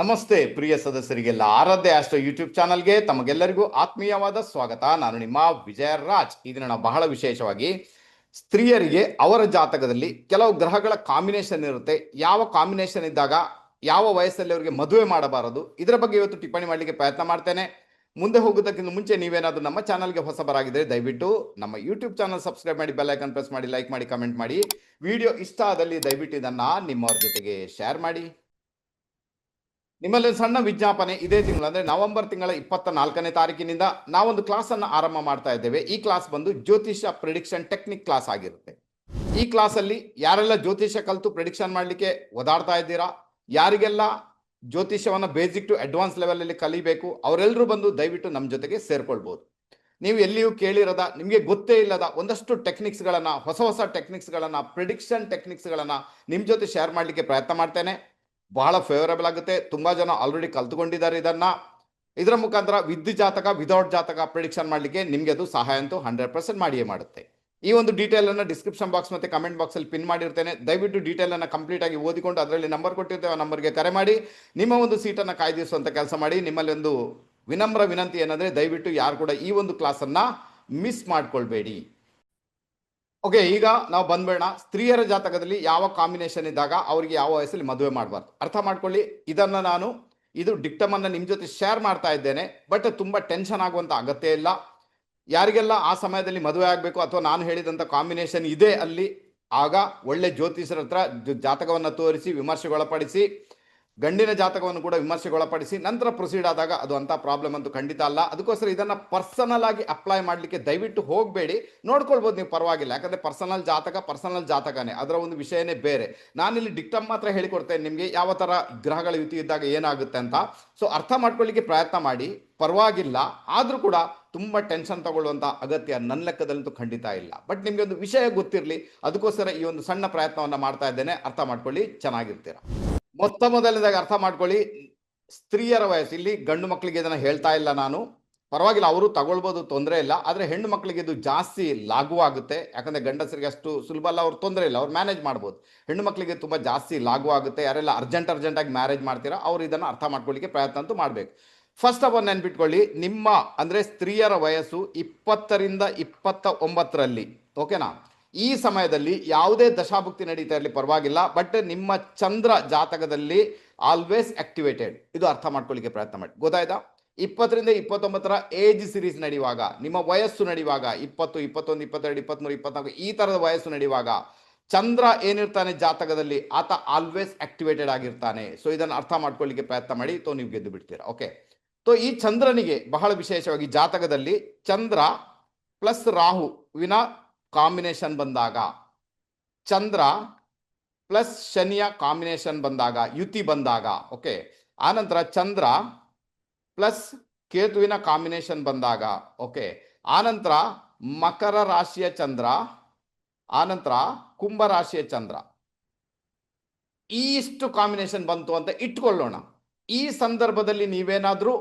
ನಮಸ್ತೆ, ಪ್ರಿಯ ಸದಸ್ಯರಿಗೆಲ್ಲ ಆರಾಧ್ಯ astro YouTube ಚಾನಲ್ಗೆ ತಮಗೆಲ್ಲರಿಗೂ ಆತ್ಮೀಯವಾದ ಸ್ವಾಗತ. ನಾನು ನಿಮ್ಮ ವಿಜಯ ರಾಜ್ ಈ ಬಹಳ ವಿಶೇಷವಾಗಿ ಸ್ತ್ರೀಯರಿಗೆ ಅವರ ಜಾತಕದಲ್ಲಿ ಕೆಲವು ಗ್ರಹಗಳ ಕಾಂಬಿನೇಷನ್ ಇರುತ್ತೆ. ಯಾವ ಕಾಂಬಿನೇಷನ್ ಇದ್ದಾಗ, ಯಾವ ವಯಸ್ಸಲ್ಲಿ ಅವರಿಗೆ ಮದುವೆ ಮಾಡಬಾರದು, ಇದರ ಬಗ್ಗೆ ಇವತ್ತು ಟಿಪ್ಪಣಿ ಮಾಡಲಿಕ್ಕೆ ಪ್ರಯತ್ನ ಮಾಡ್ತೇನೆ. ಮುಂದೆ ಹೋಗೋದಕ್ಕಿಂತ ಮುಂಚೆ ನೀವೇನಾದರೂ ನಮ್ಮ ಚಾನಲ್ಗೆ ಹೊಸಬರಾಗಿದ್ದರೆ ದಯವಿಟ್ಟು ನಮ್ಮ ಯೂಟ್ಯೂಬ್ ಚಾನಲ್ ಸಬ್ಸ್ಕ್ರೈಬ್ ಮಾಡಿ, ಬೆಲ್ ಐಕನ್ ಪ್ರೆಸ್ ಮಾಡಿ, ಲೈಕ್ ಮಾಡಿ, ಕಮೆಂಟ್ ಮಾಡಿ. ವಿಡಿಯೋ ಇಷ್ಟ ಆದಲ್ಲಿ ದಯವಿಟ್ಟು ಇದನ್ನು ನಿಮ್ಮವ್ರ ಜೊತೆಗೆ ಶೇರ್ ಮಾಡಿ. ನಿಮ್ಮಲ್ಲಿ ಸಣ್ಣ ವಿಜ್ಞಾಪನೆ ಇದೇ ತಿಂಗಳು ಅಂದ್ರೆ ನವೆಂಬರ್ ತಿಂಗಳ ಇಪ್ಪತ್ತ ನಾಲ್ಕನೇ ತಾರೀಕಿನಿಂದ ನಾವೊಂದು ಕ್ಲಾಸ್ ಅನ್ನು ಆರಂಭ ಮಾಡ್ತಾ ಇದ್ದೇವೆ. ಈ ಕ್ಲಾಸ್ ಬಂದು ಜ್ಯೋತಿಷ ಪ್ರಿಡಿಕ್ಷನ್ ಟೆಕ್ನಿಕ್ ಕ್ಲಾಸ್ ಆಗಿರುತ್ತೆ. ಈ ಕ್ಲಾಸ್ ಅಲ್ಲಿ ಯಾರೆಲ್ಲ ಜ್ಯೋತಿಷ ಕಲಿತು ಪ್ರಿಡಿಕ್ಷನ್ ಮಾಡ್ಲಿಕ್ಕೆ ಓದಾಡ್ತಾ ಇದ್ದೀರಾ? ಯಾರಿಗೆಲ್ಲ ಜ್ಯೋತಿಷ್ಯವನ್ನು ಬೇಸಿಕ್ ಟು ಅಡ್ವಾನ್ಸ್ ಲೆವೆಲಲ್ಲಿ ಕಲಿಬೇಕು? ಅವರೆಲ್ಲರೂ ಬಂದು ದಯವಿಟ್ಟು ನಮ್ಮ ಜೊತೆಗೆ ಸೇರ್ಕೊಳ್ಬಹುದು ನೀವು ಎಲ್ಲಿಯೂ ಕೇಳಿರದ, ನಿಮಗೆ ಗೊತ್ತೇ ಇಲ್ಲದ ಒಂದಷ್ಟು ಟೆಕ್ನಿಕ್ಸ್ಗಳನ್ನು ಹೊಸ ಹೊಸ ಟೆಕ್ನಿಕ್ಸ್ಗಳನ್ನು ಪ್ರಿಡಿಕ್ಷನ್ ಟೆಕ್ನಿಕ್ಸ್ ನಿಮ್ಮ ನಿಮ್ ಜೊತೆ ಶೇರ್ ಮಾಡಲಿಕ್ಕೆ ಪ್ರಯತ್ನ ಮಾಡ್ತೇನೆ. ಬಹಳ ಫೇವರೇಬಲ್ ಆಗುತ್ತೆ. ತುಂಬಾ ಜನ ಆಲ್ರೆಡಿ ಕಲ್ತ್ಕೊಂಡಿದ್ದಾರೆ ಇದನ್ನ. ಇದರ ಮುಖಾಂತರ ವಿದ್ ಜಾತಕ ವಿದೌಟ್ ಜಾತಕ ಪ್ರಿಡಿಕ್ಷನ್ ಮಾಡಲಿಕ್ಕೆ ನಿಮಗೆ ಅದು ಸಹಾಯ ಅಂತೂ ಹಂಡ್ರೆಡ್ ಪರ್ಸೆಂಟ್ ಮಾಡಿಯೇ ಮಾಡುತ್ತೆ. ಈ ಒಂದು ಡೀಟೇಲ್ ಅನ್ನು ಡಿಸ್ಕ್ರಿಪ್ಷನ್ ಬಾಕ್ಸ್ ಮತ್ತೆ ಕಮೆಂಟ್ ಬಾಕ್ಸ್ ಅಲ್ಲಿ ಪಿನ್ ಮಾಡಿರ್ತೇನೆ. ದಯವಿಟ್ಟು ಡೀಟೇಲ್ ಅನ್ನು ಕಂಪ್ಲೀಟ್ ಆಗಿ ಓದಿಕೊಂಡು ಅದರಲ್ಲಿ ನಂಬರ್ ಕೊಟ್ಟಿರ್ತೇವೆ ಆ ನಂಬರ್ಗೆ ಕರೆ ಮಾಡಿ. ನಿಮ್ಮ ಒಂದು ಸೀಟನ್ನು ಕಾಯ್ದಿರಿಸುವಂತ ಕೆಲಸ ಮಾಡಿ. ನಿಮ್ಮಲ್ಲಿ ಒಂದು ವಿನಮ್ರ ವಿನಂತಿ ಏನಂದ್ರೆ ದಯವಿಟ್ಟು ಯಾರು ಕೂಡ ಈ ಒಂದು ಕ್ಲಾಸ್ ಅನ್ನ ಮಿಸ್ ಮಾಡ್ಕೊಳ್ಬೇಡಿ. ಓಕೆ ಈಗ ನಾವು ಬಂದ್ಬೇಡ ಸ್ತ್ರೀಯರ ಜಾತಕದಲ್ಲಿ ಯಾವ ಕಾಂಬಿನೇಷನ್ ಇದ್ದಾಗ ಅವರಿಗೆ ಯಾವ ವಯಸ್ಸಲ್ಲಿ ಮದುವೆ ಮಾಡಬಾರ್ದು? ಅರ್ಥ ಮಾಡ್ಕೊಳ್ಳಿ. ಇದನ್ನು ನಾನು, ಇದು ಡಿಕ್ಟಮನ್ನು ನಿಮ್ಮ ನಿಮ್ ಜೊತೆ ಶೇರ್ ಮಾಡ್ತಾ ಇದ್ದೇನೆ. ಬಟ್ ತುಂಬ ಟೆನ್ಷನ್ ಆಗುವಂಥ ಅಗತ್ಯ ಇಲ್ಲ. ಯಾರಿಗೆಲ್ಲ ಆ ಸಮಯದಲ್ಲಿ ಮದುವೆ ಆಗಬೇಕು ಅಥವಾ ನಾನು ಹೇಳಿದಂಥ ಕಾಂಬಿನೇಷನ್ ಇದೆ ಅಲ್ಲಿ, ಆಗ ಒಳ್ಳೆ ಜ್ಯೋತಿಷರ ಹತ್ರ ಜಾತಕವನ್ನ ತೋರಿಸಿ, ವಿಮರ್ಶೆಗೊಳಪಡಿಸಿ ಗಂಡಿನ ಜಾತಕವನ್ನು ಕೂಡ ವಿಮರ್ಶೆಗೊಳಪಡಿಸಿ ನಂತರ ಪ್ರೊಸೀಡ್ ಆದಾಗ ಅದು ಅಂತ ಪ್ರಾಬ್ಲಮ್ ಅಂತೂ ಖಂಡಿತ ಅಲ್ಲ. ಅದಕ್ಕೋಸ್ಕರ ಇದನ್ನ ಪರ್ಸನಲ್ ಆಗಿ ಅಪ್ಲೈ ಮಾಡಲಿಕ್ಕೆ ದಯವಿಟ್ಟು ಹೋಗಬೇಡಿ. ನೋಡ್ಕೊಳ್ಬೋದು ನೀವು ಪರವಾಗಿಲ್ಲ. ಯಾಕಂದ್ರೆ ಪರ್ಸನಲ್ ಜಾತಕ ಪರ್ಸನಲ್ ಜಾತಕನೇ. ಅದರ ಒಂದು ವಿಷಯನೇ ಬೇರೆ. ನಾನಿಲ್ಲಿ ಡಿಕ್ಟಮ್ ಮಾತ್ರ ಹೇಳಿಕೊಡ್ತೇನೆ ನಿಮಗೆ. ಯಾವ ತರ ಗ್ರಹಗಳ ಯುತಿ ಇದ್ದಾಗ ಏನಾಗುತ್ತೆ ಅಂತ. ಸೊ ಅರ್ಥ ಮಾಡ್ಕೊಳ್ಳಿಕ್ಕೆ ಪ್ರಯತ್ನ ಮಾಡಿ. ಪರವಾಗಿಲ್ಲ. ಆದರೂ ಕೂಡ ತುಂಬ ಟೆನ್ಷನ್ ತಗೊಳ್ಳುವಂಥ ಅಗತ್ಯ ನನ್ನ ಲೆಕ್ಕದಲ್ಲಂತೂ ಖಂಡಿತ ಇಲ್ಲ. ಬಟ್ ನಿಮಗೆ ಒಂದು ವಿಷಯ ಗೊತ್ತಿರಲಿ. ಅದಕ್ಕೋಸ್ಕರ ಈ ಒಂದು ಸಣ್ಣ ಪ್ರಯತ್ನವನ್ನು ಮಾಡ್ತಾ ಇದ್ದೇನೆ. ಅರ್ಥ ಮಾಡ್ಕೊಳ್ಳಿ. ಚೆನ್ನಾಗಿರ್ತೀರ. ಮೊತ್ತ ಮೊದಲನೇದಾಗಿ ಅರ್ಥ ಮಾಡ್ಕೊಳ್ಳಿ. ಸ್ತ್ರೀಯರ ವಯಸ್ಸು, ಇಲ್ಲಿ ಗಂಡು ಮಕ್ಕಳಿಗೆ ಇದನ್ನ ಹೇಳ್ತಾ ಇಲ್ಲ ನಾನು. ಪರವಾಗಿಲ್ಲ, ಅವರು ತಗೊಳ್ಬೋದು, ತೊಂದರೆ ಇಲ್ಲ. ಆದರೆ ಹೆಣ್ಣು ಮಕ್ಕಳಿಗೆ ಇದು ಜಾಸ್ತಿ ಲಾಗು ಆಗುತ್ತೆ. ಯಾಕಂದರೆ ಗಂಡಸರಿಗೆ ಅಷ್ಟು ಸುಲಭ ಅಲ್ಲ, ಅವ್ರು ತೊಂದರೆ ಇಲ್ಲ, ಅವ್ರು ಮ್ಯಾನೇಜ್ ಮಾಡ್ಬೋದು. ಹೆಣ್ಣು ಮಕ್ಕಳಿಗೆ ತುಂಬ ಜಾಸ್ತಿ ಲಾಗು ಆಗುತ್ತೆ. ಯಾರೆಲ್ಲ ಅರ್ಜೆಂಟ್ ಅರ್ಜೆಂಟಾಗಿ ಮ್ಯಾರೇಜ್ ಮಾಡ್ತೀರಾ, ಅವ್ರು ಇದನ್ನು ಅರ್ಥ ಮಾಡ್ಕೊಳ್ಳಿಕ್ಕೆ ಪ್ರಯತ್ನ ಅಂತೂ ಮಾಡಬೇಕು. ಫಸ್ಟ್ ಆಫ್ ಆಲ್ ನೆನ್ಪಿಟ್ಕೊಳ್ಳಿ, ನಿಮ್ಮ, ಅಂದರೆ ಸ್ತ್ರೀಯರ ವಯಸ್ಸು ಇಪ್ಪತ್ತರಿಂದ ಇಪ್ಪತ್ತ ಒಂಬತ್ತರಲ್ಲಿ ಓಕೆನಾ ಈ ಸಮಯದಲ್ಲಿ ಯಾವುದೇ ದಶಾಭುಕ್ತಿ ನಡೀತಾ ಇರಲಿ ಪರವಾಗಿಲ್ಲ ಬಟ್ ನಿಮ್ಮ ಚಂದ್ರ ಜಾತಕದಲ್ಲಿ ಆಲ್ವೇಸ್ ಆಕ್ಟಿವೇಟೆಡ್ ಇದು ಅರ್ಥ ಮಾಡ್ಕೊಳ್ಳಿಕ್ಕೆ ಪ್ರಯತ್ನ ಮಾಡಿ. ಗೊತ್ತಾಯ್ತಾ? ಇಪ್ಪತ್ತರಿಂದ ಇಪ್ಪತ್ತೊಂಬತ್ತರ ಏಜ್ ಸಿರೀಸ್ ನಡೆಯುವಾಗ, ನಿಮ್ಮ ವಯಸ್ಸು ನಡೆಯುವಾಗ, ಇಪ್ಪತ್ತು, ಇಪ್ಪತ್ತೊಂದು, ಇಪ್ಪತ್ತೆರಡು, ಇಪ್ಪತ್ಮೂರು, ಇಪ್ಪತ್ನಾಲ್ಕು, ಈ ತರದ ವಯಸ್ಸು ನಡೆಯುವಾಗ ಚಂದ್ರ ಏನಿರ್ತಾನೆ ಜಾತಕದಲ್ಲಿ, ಆತ ಆಲ್ವೇಸ್ ಆಕ್ಟಿವೇಟೆಡ್ ಆಗಿರ್ತಾನೆ. ಸೊ ಇದನ್ನು ಅರ್ಥ ಮಾಡ್ಕೊಳ್ಳಿಕ್ಕೆ ಪ್ರಯತ್ನ ಮಾಡಿ. ತೋ, ನೀವು ಗೆದ್ದು ಬಿಡ್ತೀರಾ. ಓಕೆ ಸೊ ಈ ಚಂದ್ರನಿಗೆ ಬಹಳ ವಿಶೇಷವಾಗಿ ಜಾತಕದಲ್ಲಿ ಚಂದ್ರ ಪ್ಲಸ್ ರಾಹುವಿನ ಕಾಂಬಿನೇಷನ್ ಬಂದಾಗ ಚಂದ್ರ ಪ್ಲಸ್ ಶನಿಯ ಕಾಂಬಿನೇಷನ್ ಬಂದಾಗ ಯುತಿ ಬಂದಾಗ ಓಕೆ ಆನಂತರ ಚಂದ್ರ ಪ್ಲಸ್ ಕೇತುವಿನ ಕಾಂಬಿನೇಷನ್ ಬಂದಾಗ ಓಕೆ ಆನಂತರ ಮಕರ ರಾಶಿಯ ಚಂದ್ರ, ಆನಂತರ ಕುಂಭ ರಾಶಿಯ ಚಂದ್ರ. ಇಷ್ಟು ಕಾಂಬಿನೇಷನ್ ಬಂತು ಅಂತ ಇಟ್ಕೊಳ್ಳೋಣ. ಈ ಸಂದರ್ಭದಲ್ಲಿ ನೀವೇನಾದ್ರೂ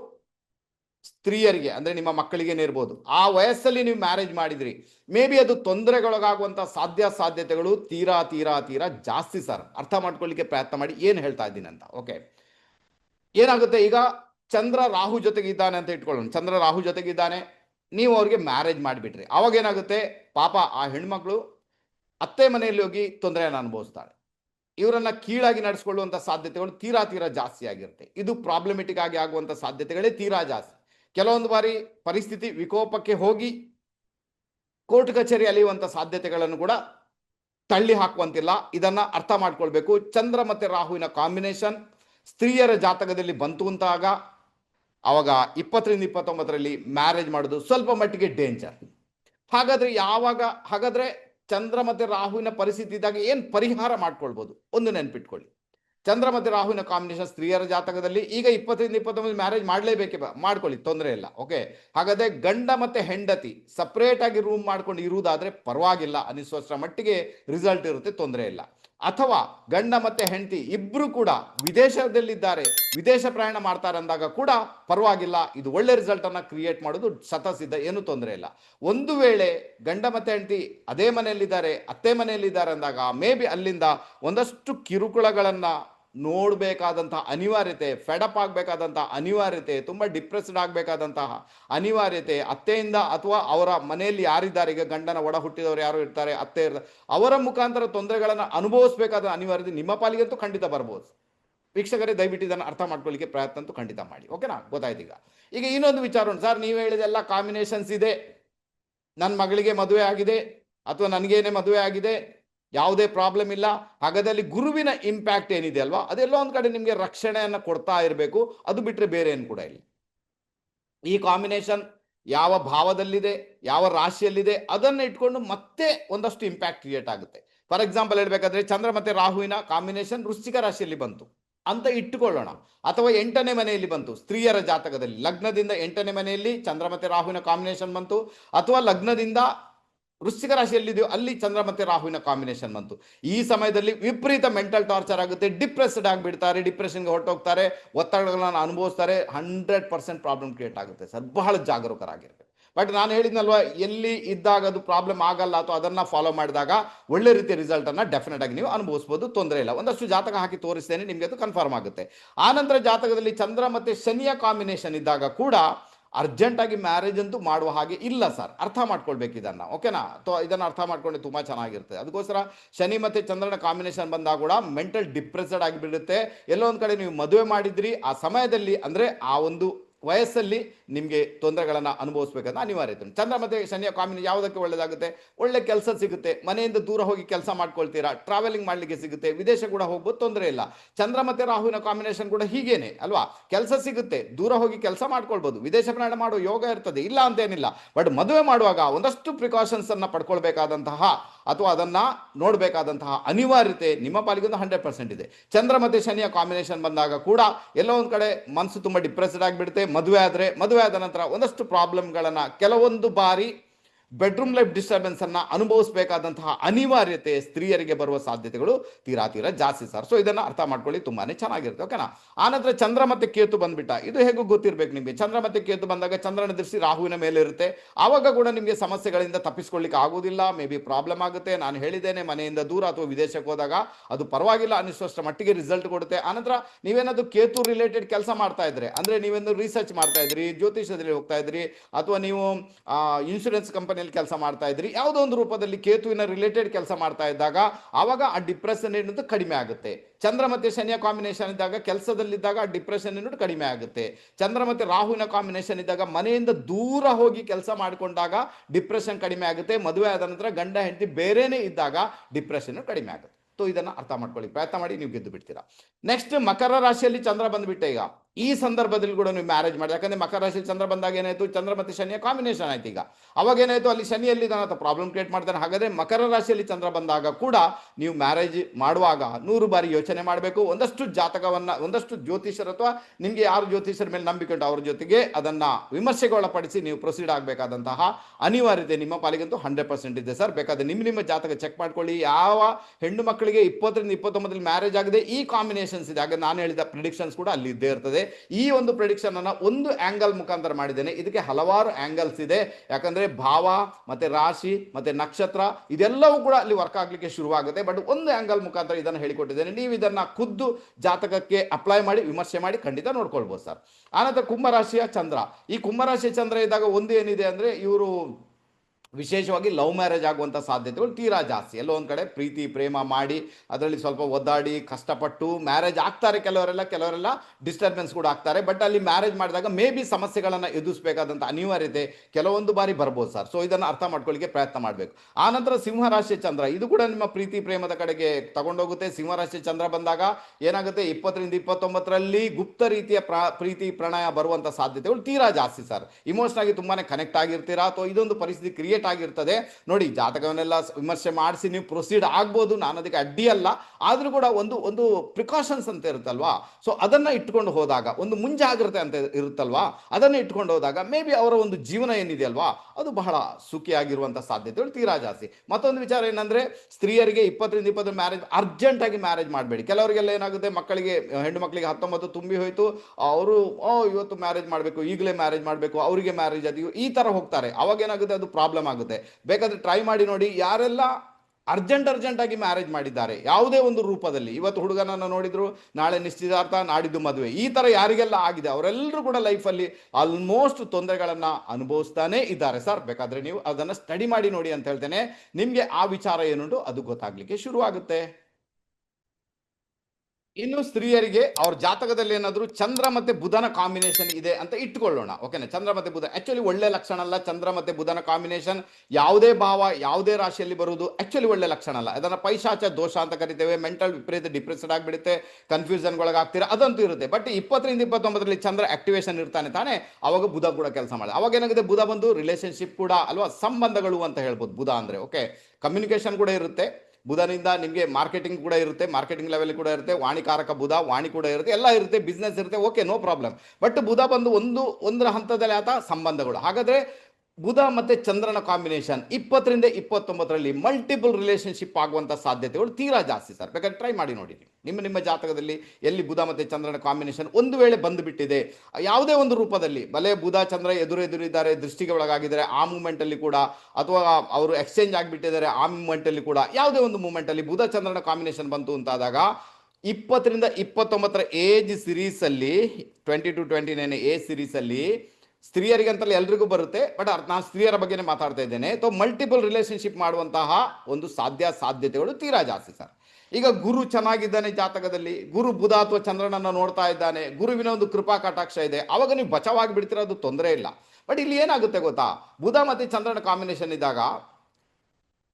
ಸ್ತ್ರೀಯರಿಗೆ, ಅಂದ್ರೆ ನಿಮ್ಮ ಮಕ್ಕಳಿಗೇನೆ ಇರ್ಬೋದು, ಆ ವಯಸ್ಸಲ್ಲಿ ನೀವು ಮ್ಯಾರೇಜ್ ಮಾಡಿದ್ರಿ, ಮೇ ಬಿ ಅದು ತೊಂದರೆಗೊಳಗಾಗುವಂಥ ಸಾಧ್ಯ ಸಾಧ್ಯತೆಗಳು ತೀರಾ ತೀರಾ ತೀರಾ ಜಾಸ್ತಿ ಸರ್. ಅರ್ಥ ಮಾಡ್ಕೊಳ್ಳಿಕ್ಕೆ ಪ್ರಯತ್ನ ಮಾಡಿ, ಏನು ಹೇಳ್ತಾ ಇದ್ದೀನಿ ಅಂತ, ಓಕೆ? ಏನಾಗುತ್ತೆ ಈಗ, ಚಂದ್ರ ರಾಹು ಜೊತೆಗಿದ್ದಾನೆ ಅಂತ ಇಟ್ಕೊಳ್ಳೋಣ, ಚಂದ್ರ ರಾಹು ಜೊತೆಗಿದ್ದಾನೆ ನೀವು ಅವ್ರಿಗೆ ಮ್ಯಾರೇಜ್ ಮಾಡಿಬಿಟ್ರಿ, ಅವಾಗ ಏನಾಗುತ್ತೆ, ಪಾಪ ಆ ಹೆಣ್ಮಕ್ಳು ಅತ್ತೆ ಮನೆಯಲ್ಲಿ ಹೋಗಿ ತೊಂದರೆಯನ್ನು ಅನುಭವಿಸ್ತಾಳೆ, ಇವರನ್ನ ಕೀಳಾಗಿ ನಡೆಸ್ಕೊಳ್ಳುವಂಥ ಸಾಧ್ಯತೆಗಳು ತೀರಾ ತೀರಾ ಜಾಸ್ತಿ ಆಗಿರುತ್ತೆ, ಇದು ಪ್ರಾಬ್ಲಮೆಟಿಕ್ ಆಗಿ ಆಗುವಂತ ಸಾಧ್ಯತೆಗಳೇ ತೀರಾ ಜಾಸ್ತಿ. ಕೆಲವೊಂದು ಬಾರಿ ಪರಿಸ್ಥಿತಿ ವಿಕೋಪಕ್ಕೆ ಹೋಗಿ ಕೋರ್ಟ್ ಕಚೇರಿ ಅಲಿಯುವಂಥ ಸಾಧ್ಯತೆಗಳನ್ನು ಕೂಡ ತಳ್ಳಿ ಹಾಕುವಂತಿಲ್ಲ. ಇದನ್ನ ಅರ್ಥ ಮಾಡ್ಕೊಳ್ಬೇಕು. ಚಂದ್ರ ಮತ್ತೆ ರಾಹುವಿನ ಕಾಂಬಿನೇಷನ್ ಸ್ತ್ರೀಯರ ಜಾತಕದಲ್ಲಿ ಬಂತು ಅಂತಾಗ ಅವಾಗ ಇಪ್ಪತ್ತರಿಂದ ಇಪ್ಪತ್ತೊಂಬತ್ತರಲ್ಲಿ ಮ್ಯಾರೇಜ್ ಮಾಡೋದು ಸ್ವಲ್ಪ ಮಟ್ಟಿಗೆ ಡೇಂಜರ್. ಹಾಗಾದ್ರೆ ಯಾವಾಗ, ಹಾಗಾದ್ರೆ ಚಂದ್ರ ಮತ್ತೆ ರಾಹುವಿನ ಪರಿಸ್ಥಿತಿ ಇದ್ದಾಗ ಏನು ಪರಿಹಾರ ಮಾಡ್ಕೊಳ್ಬೋದು? ಒಂದು ನೆನ್ಪಿಟ್ಕೊಳ್ಳಿ. ಚಂದ್ರ ಮತ್ತು ರಾಹುವಿನ ಕಾಂಬಿನೇಷನ್ ಸ್ತ್ರೀಯರ ಜಾತಕದಲ್ಲಿ ಈಗ ಇಪ್ಪತ್ತರಿಂದ ಇಪ್ಪತ್ತೊಂಬತ್ತು ಮ್ಯಾರೇಜ್ ಮಾಡಲೇಬೇಕೆ ಮಾಡ್ಕೊಳ್ಳಿ, ತೊಂದರೆ ಇಲ್ಲ ಓಕೆ ಹಾಗಾದ್ರೆ ಗಂಡ ಮತ್ತೆ ಹೆಂಡತಿ ಸಪ್ರೇಟ್ ಆಗಿ ರೂಮ್ ಮಾಡ್ಕೊಂಡು ಇರುವುದಾದ್ರೆ ಪರವಾಗಿಲ್ಲ ಅನಿಸುವಷ್ಟರ ಮಟ್ಟಿಗೆ ರಿಸಲ್ಟ್ ಇರುತ್ತೆ, ತೊಂದರೆ ಇಲ್ಲ. ಅಥವಾ ಗಂಡ ಮತ್ತೆ ಹೆಂಡತಿ ಇಬ್ಬರು ಕೂಡ ವಿದೇಶದಲ್ಲಿದ್ದಾರೆ, ವಿದೇಶ ಪ್ರಯಾಣ ಮಾಡ್ತಾರೆ ಅಂದಾಗ ಕೂಡ ಪರವಾಗಿಲ್ಲ, ಇದು ಒಳ್ಳೆ ರಿಸಲ್ಟ್ ಅನ್ನ ಕ್ರಿಯೇಟ್ ಮಾಡೋದು ಸತಸಿದ್ಧ ಏನು ತೊಂದರೆ ಇಲ್ಲ. ಒಂದು ವೇಳೆ ಗಂಡ ಮತ್ತೆ ಹೆಂಡತಿ ಅದೇ ಮನೆಯಲ್ಲಿದ್ದಾರೆ, ಅತ್ತೆ ಮನೆಯಲ್ಲಿದ್ದಾರೆ ಅಂದಾಗ ಮೇ ಬಿ ಅಲ್ಲಿಂದ ಒಂದಷ್ಟು ಕಿರುಕುಳಗಳನ್ನ ನೋಡಬೇಕಾದಂತಹ ಅನಿವಾರ್ಯತೆ ಫೆಡಪ್ ಆಗಬೇಕಾದಂತಹ ಅನಿವಾರ್ಯತೆ, ತುಂಬ ಡಿಪ್ರೆಸ್ಡ್ ಆಗಬೇಕಾದಂತಹ ಅನಿವಾರ್ಯತೆ, ಅತ್ತೆಯಿಂದ ಅಥವಾ ಅವರ ಮನೆಯಲ್ಲಿ ಯಾರಿದ್ದಾರೆ, ಈಗ ಗಂಡನ ಒಡ ಹುಟ್ಟಿದವರು ಯಾರು ಇರ್ತಾರೆ, ಅತ್ತೆ ಇರ್ತಾರೆ, ಅವರ ಮುಖಾಂತರ ತೊಂದರೆಗಳನ್ನು ಅನುಭವಿಸಬೇಕಾದ ಅನಿವಾರ್ಯತೆ ನಿಮ್ಮ ಪಾಲಿಗಂತೂ ಖಂಡಿತ ಬರ್ಬೋದು. ವೀಕ್ಷಕರೇ, ದಯವಿಟ್ಟು ಇದನ್ನು ಅರ್ಥ ಮಾಡ್ಕೊಳ್ಳಿಕ್ಕೆ ಪ್ರಯತ್ನ ಅಂತೂ ಖಂಡಿತ ಮಾಡಿ ಓಕೆನಾ ಗೊತ್ತಾಯ್ತು ಈಗ. ಈಗ ಇನ್ನೊಂದು ವಿಚಾರ ಉಂಟು. ಸರ್, ನೀವು ಹೇಳಿದೆಲ್ಲ ಕಾಂಬಿನೇಷನ್ಸ್ ಇದೆ. ನನ್ನ ಮಗಳಿಗೆ ಮದುವೆ ಆಗಿದೆ, ಅಥವಾ ನನಗೇನೆ ಮದುವೆ ಆಗಿದೆ ಯಾವುದೇ ಪ್ರಾಬ್ಲಮ್ ಇಲ್ಲ. ಹಾಗಾದಲ್ಲಿ ಗುರುವಿನ ಇಂಪ್ಯಾಕ್ಟ್ ಏನಿದೆ ಅಲ್ವಾ? ಅದೆಲ್ಲೋ ಒಂದು ಕಡೆ ನಿಮಗೆ ರಕ್ಷಣೆಯನ್ನು ಕೊಡ್ತಾ ಇರಬೇಕು. ಅದು ಬಿಟ್ಟರೆ ಬೇರೆ ಏನು ಕೂಡ ಇಲ್ಲ. ಈ ಕಾಂಬಿನೇಷನ್ ಯಾವ ಭಾವದಲ್ಲಿದೆ, ಯಾವ ರಾಶಿಯಲ್ಲಿದೆ, ಅದನ್ನು ಇಟ್ಕೊಂಡು ಮತ್ತೆ ಒಂದಷ್ಟು ಇಂಪ್ಯಾಕ್ಟ್ ಕ್ರಿಯೇಟ್ ಆಗುತ್ತೆ. ಫಾರ್ ಎಕ್ಸಾಂಪಲ್ ಹೇಳ್ಬೇಕಾದ್ರೆ ಚಂದ್ರ ಮತ್ತೆ ರಾಹುವಿನ ಕಾಂಬಿನೇಷನ್ ವೃಶ್ಚಿಕ ರಾಶಿಯಲ್ಲಿ ಬಂತು. ಅಂತ ಇಟ್ಟುಕೊಳ್ಳೋಣ. ಅಥವಾ ಎಂಟನೇ ಮನೆಯಲ್ಲಿ ಬಂತು. ಸ್ತ್ರೀಯರ ಜಾತಕದಲ್ಲಿ. ಲಗ್ನದಿಂದ ಎಂಟನೇ ಮನೆಯಲ್ಲಿ ಚಂದ್ರ ಮತ್ತೆ ರಾಹುವಿನ ಕಾಂಬಿನೇಷನ್ ಬಂತು. ಅಥವಾ ಲಗ್ನದಿಂದ ವೃಶ್ಚಿಕ ರಾಶಿಯಲ್ಲಿದೆಯೋ ಅಲ್ಲಿ ಚಂದ್ರ ಮತ್ತೆ ರಾಹುವಿನ ಕಾಂಬಿನೇಷನ್ ಬಂತು. ಈ ಸಮಯದಲ್ಲಿ ವಿಪರೀತ ಮೆಂಟಲ್ ಟಾರ್ಚರ್ ಆಗುತ್ತೆ ಡಿಪ್ರೆಸ್ಡ್ ಆಗಿಬಿಡ್ತಾರೆ ಡಿಪ್ರೆಷನ್ಗೆ ಹೊರಟೋಗ್ತಾರೆ, ಒತ್ತಡಗಳನ್ನು ಅನುಭವಿಸ್ತಾರೆ ಹಂಡ್ರೆಡ್ ಪರ್ಸೆಂಟ್ ಪ್ರಾಬ್ಲಮ್ ಕ್ರಿಯೇಟ್ ಆಗುತ್ತೆ. ಸರ್, ಬಹಳ ಜಾಗರೂಕರಾಗಿರ್ಬೇಕು. ಬಟ್ ನಾನು ಹೇಳಿದ್ನಲ್ವ, ಎಲ್ಲಿ ಇದ್ದಾಗ ಅದು ಪ್ರಾಬ್ಲಮ್ ಆಗಲ್ಲ ಅಥವಾ ಅದನ್ನ ಫಾಲೋ ಮಾಡಿದಾಗ ಒಳ್ಳೆ ರೀತಿಯ ರಿಸಲ್ಟ್ ಅನ್ನ ಡೆಫಿನೆಟ್ ಆಗಿ ನೀವು ಅನುಭವಿಸಬಹುದು ತೊಂದರೆ ಇಲ್ಲ. ಒಂದಷ್ಟು ಜಾತಕ ಹಾಕಿ ತೋರಿಸ್ತೇನೆ, ನಿಮಗೆ ಅದು ಕನ್ಫರ್ಮ್ ಆಗುತ್ತೆ. ಆನಂತರ ಜಾತಕದಲ್ಲಿ ಚಂದ್ರ ಮತ್ತೆ ಶನಿಯ ಕಾಂಬಿನೇಷನ್ ಇದ್ದಾಗ ಕೂಡ ಅರ್ಜೆಂಟ್ ಆಗಿ ಮ್ಯಾರೇಜ್ ಅಂತೂ ಮಾಡುವ ಹಾಗೆ ಇಲ್ಲ ಸರ್ ಅರ್ಥ ಮಾಡ್ಕೊಳ್ಬೇಕು ಇದನ್ನು ಓಕೆನಾ ಅಥವಾ ಇದನ್ನು ಅರ್ಥ ಮಾಡ್ಕೊಂಡ್ರೆ ತುಂಬ ಚೆನ್ನಾಗಿರುತ್ತೆ. ಅದಕ್ಕೋಸ್ಕರ ಶನಿ ಮತ್ತು ಚಂದ್ರನ ಕಾಂಬಿನೇಷನ್ ಬಂದಾಗ ಕೂಡ ಮೆಂಟಲ್ ಡಿಪ್ರೆಸ್ಡ್ ಆಗಿಬಿಡುತ್ತೆ ಎಲ್ಲೋ ಒಂದು ಕಡೆ ನೀವು ಮದುವೆ ಮಾಡಿದ್ರಿ, ಆ ಸಮಯದಲ್ಲಿ ಅಂದರೆ ಆ ಒಂದು ವಯಸ್ಸಲ್ಲಿ ನಿಮಗೆ ತೊಂದರೆಗಳನ್ನು ಅನುಭವಿಸ್ಬೇಕಂತ ಅನಿವಾರ್ಯತೆ. ಚಂದ್ರ ಮತ್ತೆ ಶನಿಯ ಕಾಂಬಿನೇಷನ್ ಯಾವುದಕ್ಕೆ ಒಳ್ಳೆಯದಾಗುತ್ತೆ ಒಳ್ಳೆ ಕೆಲಸ ಸಿಗುತ್ತೆ, ಮನೆಯಿಂದ ದೂರ ಹೋಗಿ ಕೆಲಸ ಮಾಡ್ಕೊಳ್ತೀರಾ? ಟ್ರಾವೆಲಿಂಗ್ ಮಾಡಲಿಕ್ಕೆ ಸಿಗುತ್ತೆ, ವಿದೇಶ ಕೂಡ ಹೋಗ್ಬೋದು, ತೊಂದರೆ ಇಲ್ಲ. ಚಂದ್ರ ಮತ್ತೆ ರಾಹುವಿನ ಕಾಂಬಿನೇಷನ್ ಕೂಡ ಹೀಗೇನೆ, ಅಲ್ವಾ? ಕೆಲಸ ಸಿಗುತ್ತೆ, ದೂರ ಹೋಗಿ ಕೆಲಸ ಮಾಡ್ಕೊಳ್ಬೋದು, ವಿದೇಶ ಪ್ರಯಾಣ ಮಾಡೋ ಯೋಗ ಇರ್ತದೆ, ಇಲ್ಲ ಅಂತೇನಿಲ್ಲ. ಬಟ್ ಮದುವೆ ಮಾಡುವಾಗ ಒಂದಷ್ಟು ಪ್ರಿಕಾಷನ್ಸ್ ಅನ್ನು ಪಡ್ಕೊಳ್ಬೇಕಾದಂತಹ ಅಥವಾ ಅದನ್ನ ನೋಡಬೇಕಾದಂತಹ ಅನಿವಾರ್ಯತೆ ನಿಮ್ಮ ಪಾಲಿಗೆ ಒಂದು ಹಂಡ್ರೆಡ್ ಪರ್ಸೆಂಟ್ ಇದೆ. ಚಂದ್ರ ಮತ್ತೆ ಶನಿಯ ಕಾಂಬಿನೇಷನ್ ಬಂದಾಗ ಕೂಡ ಎಲ್ಲೋ ಒಂದ್ ಕಡೆ ಮನಸ್ಸು ತುಂಬಾ ಡಿಪ್ರೆಸ್ಡ್ ಆಗಿಬಿಡುತ್ತೆ ಮದುವೆ ಆದರೆ ಮದುವೆ ಆದ ನಂತರ ಒಂದಷ್ಟು ಪ್ರಾಬ್ಲಮ್ಗಳನ್ನು ಕೆಲವೊಂದು ಬಾರಿ ಬೆಡ್ರೂಮ್ ಲೈಫ್ ಡಿಸ್ಟರ್ಬೆನ್ಸ್ ಅನ್ನ ಅನುಭವಿಸಬೇಕಾದಂತಹ ಅನಿವಾರ್ಯತೆ ಸ್ತ್ರೀಯರಿಗೆ ಬರುವ ಸಾಧ್ಯತೆಗಳು ತೀರಾ ತೀರಾ ಜಾಸ್ತಿ ಸರ್. ಸೊ ಇದನ್ನ ಅರ್ಥ ಮಾಡ್ಕೊಳ್ಳಿ, ತುಂಬಾನೇ ಚೆನ್ನಾಗಿರುತ್ತೆ ಓಕೆನಾ ಆನಂತರ ಚಂದ್ರ ಮತ್ತೆ ಕೇತು ಬಂದ್ಬಿಟ್ಟ. ಇದು ಹೇಗೂ ಗೊತ್ತಿರ್ಬೇಕು ನಿಮಗೆ? ಚಂದ್ರ ಮತ್ತೆ ಕೇತು ಬಂದಾಗ ಚಂದ್ರನ ದೃಷ್ಟಿ ರಾಹುವಿನ ಮೇಲೆ ಇರುತ್ತೆ. ಆವಾಗ ಕೂಡ ನಿಮಗೆ ಸಮಸ್ಯೆಗಳಿಂದ ತಪ್ಪಿಸ್ಕೊಳ್ಳಿಕ್ಕೆ ಆಗೋದಿಲ್ಲ ಮೇ ಬಿ ಪ್ರಾಬ್ಲಮ್ ಆಗುತ್ತೆ. ನಾನು ಹೇಳಿದ್ದೇನೆ, ಮನೆಯಿಂದ ದೂರ ಅಥವಾ ವಿದೇಶಕ್ಕೆ ಹೋದಾಗ ಅದು ಪರವಾಗಿಲ್ಲ ಅನಿಸುವಷ್ಟು ಮಟ್ಟಿಗೆ ರಿಸಲ್ಟ್ ಕೊಡುತ್ತೆ. ಆನಂತರ ನೀವೇನಾದ್ರು ಕೇತು ರಿಲೇಟೆಡ್ ಕೆಲಸ ಮಾಡ್ತಾ ಇದ್ರೆ, ಅಂದ್ರೆ ನೀವೇನು ರಿಸರ್ಚ್ ಮಾಡ್ತಾ ಇದ್ರಿ ಜ್ಯೋತಿಷದಲ್ಲಿ ಹೋಗ್ತಾ ಇದ್ರಿ, ಅಥವಾ ನೀವು ಇನ್ಶೂರೆನ್ಸ್ ಕಂಪನಿಯಲ್ಲಿ ಕೆಲಸ ಮಾಡ್ತಾ ಇದ್ರಿ, ಯಾವುದೋ ಒಂದು ರೂಪದಲ್ಲಿ ಕೇತುವಿನ ರಿಲೇಟೆಡ್ ಕೆಲಸ ಮಾಡ್ತಾ ಇದ್ದಾಗ, ಆವಾಗ ಆ ಡಿಪ್ರೆಷನ್ ಏನಂತ ಕಡಿಮೆ ಆಗುತ್ತೆ. ಚಂದ್ರ ಮತ್ತೆ ಶನಿಯ ಕಾಂಬಿನೇಷನ್ ಇದ್ದಾಗ, ಕೆಲಸದಲ್ಲಿದ್ದಾಗ ಆ ಡಿಪ್ರೆಷನ್ ಅನ್ನೋದು ಕಡಿಮೆ ಆಗುತ್ತೆ. ಚಂದ್ರ ಮತ್ತೆ ರಾಹುವಿನ ಕಾಂಬಿನೇಷನ್ ಇದ್ದಾಗ, ಮನೆಯಿಂದ ದೂರ ಹೋಗಿ ಕೆಲಸ ಮಾಡಿಕೊಂಡಾಗ ಡಿಪ್ರೆಷನ್ ಕಡಿಮೆ ಆಗುತ್ತೆ. ಮದುವೆ ಆದ ನಂತರ ಗಂಡ, ಹೆಂಡತಿ ಬೇರೆನೇ ಇದ್ದಾಗ ಡಿಪ್ರೆಷನ್ ಕಡಿಮೆ ಆಗುತ್ತೆ. ಇದನ್ನ ಅರ್ಥ ಮಾಡ್ಕೊಳ್ಳಿ. ಪ್ರಯತ್ನ ಮಾಡಿ, ನೀವು ಗೆದ್ದು ಬಿಡ್ತೀರಾ. ನೆಕ್ಸ್ಟ್ ಮಕರ ರಾಶಿಯಲ್ಲಿ ಚಂದ್ರ ಬಂದ್ಬಿಟ್ಟೆ ಈಗ. ಈ ಸಂದರ್ಭದಲ್ಲಿ ಕೂಡ ನೀವು ಮ್ಯಾರೇಜ್ ಮಾಡಿ ಯಾಕಂದ್ರೆ ಮಕರ ರಾಶಿಯಲ್ಲಿ ಚಂದ್ರ ಬಂದಾಗ ಏನಾಯ್ತು? ಚಂದ್ರ ಮತ್ತೆ ಶನಿಯ ಕಾಂಬಿನೇಷನ್ ಆಯ್ತು ಈಗ. ಅವಾಗ ಏನಾಯ್ತು? ಅಲ್ಲಿ ಶನಿಯಲ್ಲಿ ನಾನು ಪ್ರಾಬ್ಲಮ್ ಕ್ರಿಯೇಟ್ ಮಾಡ್ತಾನೆ. ಹಾಗಾದ್ರೆ ಮಕರ ರಾಶಿಯಲ್ಲಿ ಚಂದ್ರ ಬಂದಾಗ ಕೂಡ ನೀವು ಮ್ಯಾರೇಜ್ ಮಾಡುವಾಗ ನೂರು ಬಾರಿ ಯೋಚನೆ ಮಾಡಬೇಕು. ಒಂದಷ್ಟು ಜಾತಕವನ್ನ, ಒಂದಷ್ಟು ಜ್ಯೋತಿಷರು ಅಥವಾ ನಿಮ್ಗೆ ಯಾರು ಜ್ಯೋತಿಷರ ಮೇಲೆ ನಂಬಿಕೆ ಉಂಟು ಅವ್ರ ಜೊತೆಗೆ ಅದನ್ನ ವಿಮರ್ಶೆಗೆ ಒಳಪಡಿಸಿ ನೀವು ಪ್ರೊಸೀಡ್ ಆಗಬೇಕಾದಂತಹ ಅನಿವಾರ್ಯತೆ ನಿಮ್ಮ ಪಾಲಿಗಂತೂ ಹಂಡ್ರೆಡ್ ಪರ್ಸೆಂಟ್ ಇದೆ ಸರ್. ಬೇಕಾದ್ರೆ ನಿಮ್ಮ ನಿಮ್ಮ ಜಾತಕ ಚೆಕ್ ಮಾಡ್ಕೊಳ್ಳಿ. ಯಾವ ಹೆಣ್ಣು ಮಕ್ಕಳಿಗೆ ಇಪ್ಪತ್ತರಿಂದ ಇಪ್ಪತ್ತೊಂಬತ್ತರಲ್ಲಿ ಮ್ಯಾರೇಜ್ ಆಗಿದೆ, ಈ ಕಾಂಬಿನೇಷನ್ಸ್ ಇದೆ. ಹಾಗೆ ನಾನು ಹೇಳಿದ ಪ್ರಿಡಿಕ್ಷನ್ಸ್ ಕೂಡ ಅಲ್ಲಿ ಇದ್ದೇ ಇರ್ತದೆ. ಈ ಒಂದು ಪ್ರೆಡಿಕ್ಷನ್ ಅನ್ನ ಒಂದು ಆಂಗಲ್ ಮುಖಾಂತರ ಮಾಡಿದ್ದೇನೆ. ಇದಕ್ಕೆ ಹಲವಾರು ಆಂಗಲ್ಸ್ ಇದೆ. ಯಾಕಂದ್ರೆ ಭಾವ, ಮತ್ತೆ ರಾಶಿ, ಮತ್ತೆ ನಕ್ಷತ್ರ, ಇದೆಲ್ಲವೂ ಕೂಡ ಅಲ್ಲಿ ವರ್ಕ್ ಆಗ್ಲಿಕ್ಕೆ ಶುರುವಾಗುತ್ತೆ. ಬಟ್ ಒಂದು ಆಂಗಲ್ ಮುಖಾಂತರ ಇದನ್ನು ಹೇಳಿಕೊಟ್ಟಿದ್ದೇನೆ. ನೀವು ಇದನ್ನ ಖುದ್ದು ಜಾತಕಕ್ಕೆ ಅಪ್ಲೈ ಮಾಡಿ, ವಿಮರ್ಶೆ ಮಾಡಿ ಖಂಡಿತ ನೋಡ್ಕೊಳ್ಬಹುದು ಸರ್. ಆನಂತರ ಕುಂಭರಾಶಿಯ ಚಂದ್ರ. ಈ ಕುಂಭರಾಶಿಯ ಚಂದ್ರ ಇದ್ದಾಗ ಒಂದು ಏನಿದೆ ಅಂದ್ರೆ ಇವರು ವಿಶೇಷವಾಗಿ ಲವ್ ಮ್ಯಾರೇಜ್ ಆಗುವಂಥ ಸಾಧ್ಯತೆಗಳು ತೀರಾ ಜಾಸ್ತಿ. ಎಲ್ಲೋ ಒಂದು ಕಡೆ ಪ್ರೀತಿ, ಪ್ರೇಮ ಮಾಡಿ, ಅದರಲ್ಲಿ ಸ್ವಲ್ಪ ಒದ್ದಾಡಿ, ಕಷ್ಟಪಟ್ಟು ಮ್ಯಾರೇಜ್ ಆಗ್ತಾರೆ ಕೆಲವರೆಲ್ಲ ಕೆಲವರೆಲ್ಲ ಡಿಸ್ಟರ್ಬೆನ್ಸ್ ಕೂಡ ಆಗ್ತಾರೆ. ಬಟ್ ಅಲ್ಲಿ ಮ್ಯಾರೇಜ್ ಮಾಡಿದಾಗ ಮೇ ಬಿ ಸಮಸ್ಯೆಗಳನ್ನು ಎದುರಿಸಬೇಕಾದಂಥ ಅನಿವಾರ್ಯತೆ ಕೆಲವೊಂದು ಬಾರಿ ಬರ್ಬೋದು ಸರ್. ಸೊ ಇದನ್ನು ಅರ್ಥ ಮಾಡ್ಕೊಳ್ಳಿಕ್ಕೆ ಪ್ರಯತ್ನ ಮಾಡಬೇಕು. ಆನಂತರ ಸಿಂಹರಾಶಿ ಚಂದ್ರ. ಇದು ಕೂಡ ನಿಮ್ಮ ಪ್ರೀತಿ, ಪ್ರೇಮದ ಕಡೆಗೆ ತಗೊಂಡೋಗುತ್ತೆ. ಸಿಂಹರಾಶಿ ಚಂದ್ರ ಬಂದಾಗ ಏನಾಗುತ್ತೆ? ಇಪ್ಪತ್ತರಿಂದ ಇಪ್ಪತ್ತೊಂಬತ್ತರಲ್ಲಿ ಗುಪ್ತ ರೀತಿಯ ಪ್ರ, ಪ್ರೀತಿ, ಪ್ರಣಯ ಬರುವಂಥ ಸಾಧ್ಯತೆಗಳು ತೀರಾ ಜಾಸ್ತಿ ಸರ್. ಇಮೋಷನ್ ಆಗಿ ತುಂಬಾನೇ ಕನೆಕ್ಟ್ ಆಗಿರ್ತೀರಾ? ಅಥವಾ ಇದೊಂದು ಪರಿಸ್ಥಿತಿ ಕ್ರಿಯೇಟ್ ಆಗಿರ್ತದೆ. ನೋಡಿ, ಜಾತಕವನ್ನೆಲ್ಲ ವಿಮರ್ಶೆ ಮಾಡಿಸಿ ನೀವು ಪ್ರೊಸೀಡ್ ಆಗ್ಬೋದು. ನಾನು ಅದಕ್ಕೆ ಅಡ್ಡಿ ಅಲ್ಲ. ಆದರೂ ಕೂಡ ಒಂದು ಒಂದು ಪ್ರಿಕಾಷನ್ಸ್ ಅಂತ ಇರುತ್ತಲ್ವಾ? ಸೊ ಅದನ್ನ ಇಟ್ಕೊಂಡು ಹೋದಾಗ, ಒಂದು ಮುಂಜಾಗ್ರತೆ ಅಂತ ಇರುತ್ತಲ್ವಾ? ಅದನ್ನ ಇಟ್ಕೊಂಡು ಹೋದಾಗ ಮೇ ಬಿ ಅವರ ಒಂದು ಜೀವನ ಏನಿದೆ ಅಲ್ವಾ? ಅದು ಬಹಳ ಸುಖಿಯಾಗಿರುವಂಥ ಸಾಧ್ಯತೆಗಳು ತೀರಾ ಜಾಸ್ತಿ. ಮತ್ತೊಂದು ವಿಚಾರ ಏನಂದ್ರೆ, ಸ್ತ್ರೀಯರಿಗೆ ಇಪ್ಪತ್ತರಿಂದ ಇಪ್ಪತ್ತು ಮ್ಯಾರೇಜ್ ಅರ್ಜೆಂಟಾಗಿ ಮ್ಯಾರೇಜ್ ಮಾಡಬೇಡಿ. ಕೆಲವರಿಗೆಲ್ಲ ಏನಾಗುತ್ತೆ, ಮಕ್ಕಳಿಗೆ, ಹೆಣ್ಣು ಮಕ್ಕಳಿಗೆ ಹತ್ತೊಂಬತ್ತು ತುಂಬಿ ಹೋಯಿತು. ಅವರು, ಓ, ಇವತ್ತು ಮ್ಯಾರೇಜ್ ಮಾಡಬೇಕು, ಈಗಲೇ ಮ್ಯಾರೇಜ್ ಮಾಡಬೇಕು, ಅವರಿಗೆ ಮ್ಯಾರೇಜ್ ಅದು ಈ ಥರ ಹೋಗ್ತಾರೆ. ಅವಾಗ ಏನಾಗುತ್ತೆ, ಅದು ಪ್ರಾಬ್ಲಮ್ ಆಗುತ್ತೆ. ಬೇಕಾದ್ರೆ ಟ್ರೈ ಮಾಡಿ ನೋಡಿ, ಯಾರೆಲ್ಲ ಅರ್ಜೆಂಟ್ ಅರ್ಜೆಂಟಾಗಿ ಮ್ಯಾರೇಜ್ ಮಾಡಿದ್ದಾರೆ, ಯಾವುದೇ ಒಂದು ರೂಪದಲ್ಲಿ. ಇವತ್ತು ಹುಡುಗನನ್ನು ನೋಡಿದ್ರು, ನಾಳೆ ನಿಶ್ಚಿತಾರ್ಥ, ನಾಡಿದ್ದು ಮದುವೆ. ಈ ತರ ಯಾರಿಗೆಲ್ಲ ಆಗಿದೆ, ಅವರೆಲ್ಲರೂ ಕೂಡ ಲೈಫಲ್ಲಿ ಆಲ್ಮೋಸ್ಟ್ ತೊಂದರೆಗಳನ್ನು ಅನುಭವಿಸ್ತಾನೆ ಇದ್ದಾರೆ. ಸರ್ ಬೇಕಾದ್ರೆ ನೀವು ಅದನ್ನ ಸ್ಟಡಿ ಮಾಡಿ ನೋಡಿ ಅಂತ ಹೇಳ್ತೇನೆ. ನಿಮಗೆ ಆ ವಿಚಾರ ಏನುಂಟು, ಅದು ಗೊತ್ತಾಗ್ಲಿಕ್ಕೆ ಶುರು ಆಗುತ್ತೆ ಇನ್ನು ಸ್ತ್ರೀಯರಿಗೆ ಅವ್ರ ಜಾತಕದಲ್ಲಿ ಏನಾದ್ರು ಚಂದ್ರ ಮತ್ತೆ ಬುಧನ ಕಾಂಬಿನೇಷನ್ ಇದೆ ಅಂತ ಇಟ್ಕೊಳ್ಳೋಣ ಓಕೆನಾ ಚಂದ್ರ ಮತ್ತೆ ಬುಧ. ಆಕ್ಚುಲಿ ಒಳ್ಳೆ ಲಕ್ಷಣ ಅಲ್ಲ, ಚಂದ್ರ ಮತ್ತೆ ಬುಧನ ಕಾಂಬಿನೇಷನ್ ಯಾವುದೇ ಭಾವ, ಯಾವುದೇ ರಾಶಿಯಲ್ಲಿ ಬರುವುದು ಆಕ್ಚುಲಿ ಒಳ್ಳೆ ಲಕ್ಷಣ ಅಲ್ಲ. ಅದನ್ನ ಪೈಶಾಚ ದೋಷ ಅಂತ ಕರಿತೇವೆ ಮೆಂಟಲ್ ವಿಪರೀತ ಡಿಪ್ರೆಸ್ಡ್ ಆಗಿಬಿಡುತ್ತೆ ಕನ್ಫ್ಯೂಷನ್ ಒಳಗಾಗ್ತೀರಾ, ಅದಂತೂ ಇರುತ್ತೆ. ಬಟ್ ಇಪ್ಪತ್ತರಿಂದ ಇಪ್ಪತ್ತೊಂಬತ್ತರಲ್ಲಿ ಚಂದ್ರ ಆಕ್ಟಿವೇಶನ್ ಇರ್ತಾನೆ ತಾನೆ, ಅವಾಗ ಬುಧ ಕೂಡ ಕೆಲಸ ಮಾಡಿದೆ ಅವಾಗ ಏನಾಗುತ್ತೆ, ಬುಧ ಬಂದು ರಿಲೇಶನ್ಶಿಪ್ ಕೂಡ, ಅಲ್ವಾ, ಸಂಬಂಧಗಳು ಅಂತ ಹೇಳ್ಬೋದು, ಬುಧ ಅಂದ್ರೆ ಓಕೆ ಕಮ್ಯುನಿಕೇಶನ್ ಕೂಡ ಇರುತ್ತೆ. ಬುಧನಿಂದ ನಿಮಗೆ ಮಾರ್ಕೆಟಿಂಗ್ ಕೂಡ ಇರುತ್ತೆ, ಮಾರ್ಕೆಟಿಂಗ್ ಲೆವೆಲ್ ಕೂಡ ಇರುತ್ತೆ, ವಾಣಿಕಾರಕ ಬುಧ, ವಾಣಿ ಕೂಡ ಇರುತ್ತೆ, ಎಲ್ಲ ಇರುತ್ತೆ ಬಿಸ್ನೆಸ್ ಇರುತ್ತೆ ಓಕೆ ನೋ ಪ್ರಾಬ್ಲಮ್ ಬಟ್ ಬುಧ ಬಂದು ಒಂದು, ಒಂದರ ಹಂತದಲ್ಲಿ ಆತ ಸಂಬಂಧಗಳು. ಹಾಗಾದ್ರೆ ಬುಧ ಮತ್ತೆ ಚಂದ್ರನ ಕಾಂಬಿನೇಷನ್ ಇಪ್ಪತ್ತರಿಂದ ಇಪ್ಪತ್ತೊಂಬತ್ತರಲ್ಲಿ ಮಲ್ಟಿಪಲ್ ರಿಲೇಷನ್ಶಿಪ್ ಆಗುವಂಥ ಸಾಧ್ಯತೆಗಳು ತೀರಾ ಜಾಸ್ತಿ ಸರ್ ಬೇಕಾದ್ರೆ ಟ್ರೈ ಮಾಡಿ ನೋಡಿ. ನಿಮ್ಮ ನಿಮ್ಮ ಜಾತಕದಲ್ಲಿ ಎಲ್ಲಿ ಬುಧ ಮತ್ತೆ ಚಂದ್ರನ ಕಾಂಬಿನೇಷನ್ ಒಂದು ವೇಳೆ ಬಂದುಬಿಟ್ಟಿದೆ, ಯಾವುದೇ ಒಂದು ರೂಪದಲ್ಲಿ ಭಲೆ ಬುಧ, ಚಂದ್ರ ಎದುರು ಎದುರಿದ್ದಾರೆ, ದೃಷ್ಟಿಗೆ ಒಳಗಾಗಿದ್ದಾರೆ, ಆ ಮೂಮೆಂಟಲ್ಲಿ ಕೂಡ, ಅಥವಾ ಅವರು ಎಕ್ಸ್ಚೇಂಜ್ ಆಗಿಬಿಟ್ಟಿದ್ದಾರೆ, ಆ ಮೂಮೆಂಟಲ್ಲಿ ಕೂಡ, ಯಾವುದೇ ಒಂದು ಮೂಮೆಂಟಲ್ಲಿ ಬುಧ, ಚಂದ್ರನ ಕಾಂಬಿನೇಷನ್ ಬಂತು ಅಂತಾದಾಗ, ಇಪ್ಪತ್ತರಿಂದ ಇಪ್ಪತ್ತೊಂಬತ್ತರ age ಸಿರೀಸಲ್ಲಿ twenty two twenty nine age series ಅಲ್ಲಿ ಸ್ತ್ರೀಯರಿಗಂತಲೇ ಎಲ್ರಿಗೂ ಬರುತ್ತೆ, ಬಟ್ ನಾನು ಸ್ತ್ರೀಯರ ಬಗ್ಗೆನೇ ಮಾತಾಡ್ತಾ ಇದ್ದೇನೆ. ಸೊ ಮಲ್ಟಿಪಲ್ ರಿಲೇಶನ್ಶಿಪ್ ಮಾಡುವಂತಹ ಒಂದು ಸಾಧ್ಯ ಸಾಧ್ಯತೆಗಳು ತೀರಾ ಜಾಸ್ತಿ ಸರ್. ಈಗ ಗುರು ಚೆನ್ನಾಗಿದ್ದಾನೆ ಜಾತಕದಲ್ಲಿ, ಗುರು ಬುಧ ಅಥವಾ ಚಂದ್ರನನ್ನ ನೋಡ್ತಾ ಇದ್ದಾನೆ, ಗುರುವಿನ ಒಂದು ಕೃಪಾ ಕಟಾಕ್ಷ ಇದೆ, ಅವಾಗ ನೀವು ಬಚಾವಾಗಿ ಬಿಡ್ತೀರ ಅದು ತೊಂದರೆ ಇಲ್ಲ. ಬಟ್ ಇಲ್ಲಿ ಏನಾಗುತ್ತೆ ಗೊತ್ತಾ? ಬುಧ ಮತ್ತು ಚಂದ್ರನ ಕಾಂಬಿನೇಷನ್ ಇದ್ದಾಗ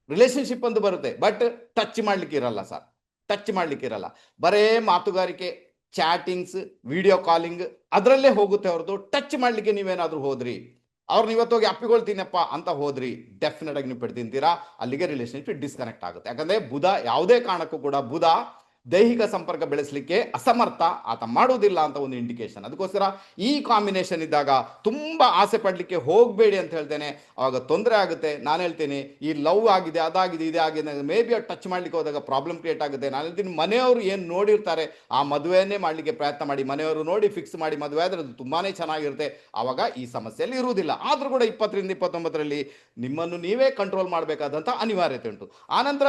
ರಿಲೇಶನ್ಶಿಪ್ ಒಂದು ಬರುತ್ತೆ, ಬಟ್ ಟಚ್ ಮಾಡ್ಲಿಕ್ಕೆ ಇರಲ್ಲ ಸರ್. ಟಚ್ ಮಾಡ್ಲಿಕ್ಕೆ ಇರಲ್ಲ. ಬರೇ ಮಾತುಗಾರಿಕೆ ಚಾಟಿಂಗ್ಸ್ ವಿಡಿಯೋ ಕಾಲಿಂಗ್ ಅದರಲ್ಲೇ ಹೋಗುತ್ತೆ ಅವ್ರದ್ದು. ಟಚ್ ಮಾಡ್ಲಿಕ್ಕೆ ನೀವೇನಾದ್ರೂ ಹೋದ್ರಿ. ಅವ್ರನ್ನ ಇವತ್ತೋಗಿ ಅಪ್ಪಿಕೊಳ್ತೀನಪ್ಪ ಅಂತ ಹೋದ್ರಿ. ಡೆಫಿನೆಟ್ ಆಗಿ ನೀವು ಪಡ್ತಿಂತೀರಾ ಅಲ್ಲಿಗೆ ರಿಲೇಶನ್ಶಿಪ್ ಡಿಸ್ಕನೆಕ್ಟ್ ಆಗುತ್ತೆ. ಯಾಕಂದ್ರೆ ಬುಧ ಯಾವುದೇ ಕಾರಣಕ್ಕೂ ಕೂಡ ಬುಧ ದೈಹಿಕ ಸಂಪರ್ಕ ಬೆಳೆಸಲಿಕ್ಕೆ ಅಸಮರ್ಥ ಆತ ಮಾಡುವುದಿಲ್ಲ ಅಂತ ಒಂದು ಇಂಡಿಕೇಶನ್ ಅದಕ್ಕೋಸ್ಕರ ಈ ಕಾಂಬಿನೇಷನ್ ಇದ್ದಾಗ ತುಂಬ ಆಸೆ ಪಡಲಿಕ್ಕೆ ಹೋಗಬೇಡಿ ಅಂತ ಹೇಳ್ತೇನೆ. ಆವಾಗ ತೊಂದರೆ ಆಗುತ್ತೆ. ನಾನು ಹೇಳ್ತೀನಿ, ಈ ಲವ್ ಆಗಿದೆ, ಅದಾಗಿದೆ, ಇದೇ ಆಗಿದೆ ಮೇ ಬಿ ಟಚ್ ಮಾಡ್ಲಿಕ್ಕೆ ಹೋದಾಗ ಪ್ರಾಬ್ಲಮ್ ಕ್ರಿಯೇಟ್ ಆಗುತ್ತೆ. ನಾನು ಹೇಳ್ತೀನಿ, ಮನೆಯವರು ಏನು ನೋಡಿರ್ತಾರೆ, ಆ ಮದುವೆಯನ್ನೇ ಮಾಡಲಿಕ್ಕೆ ಪ್ರಯತ್ನ ಮಾಡಿ, ಮನೆಯವರು ನೋಡಿ ಫಿಕ್ಸ್ ಮಾಡಿ ಮದುವೆ ಆದರೆ ಅದು ತುಂಬಾ ಚೆನ್ನಾಗಿರುತ್ತೆ. ಆವಾಗ ಈ ಸಮಸ್ಯೆಯಲ್ಲಿ ಇರುವುದಿಲ್ಲ. ಆದರೂ ಕೂಡ ಇಪ್ಪತ್ತರಿಂದ ಇಪ್ಪತ್ತೊಂಬತ್ತರಲ್ಲಿ ನಿಮ್ಮನ್ನು ನೀವೇ ಕಂಟ್ರೋಲ್ ಮಾಡಬೇಕಾದಂಥ ಅನಿವಾರ್ಯತೆ ಉಂಟು. ಆನಂತರ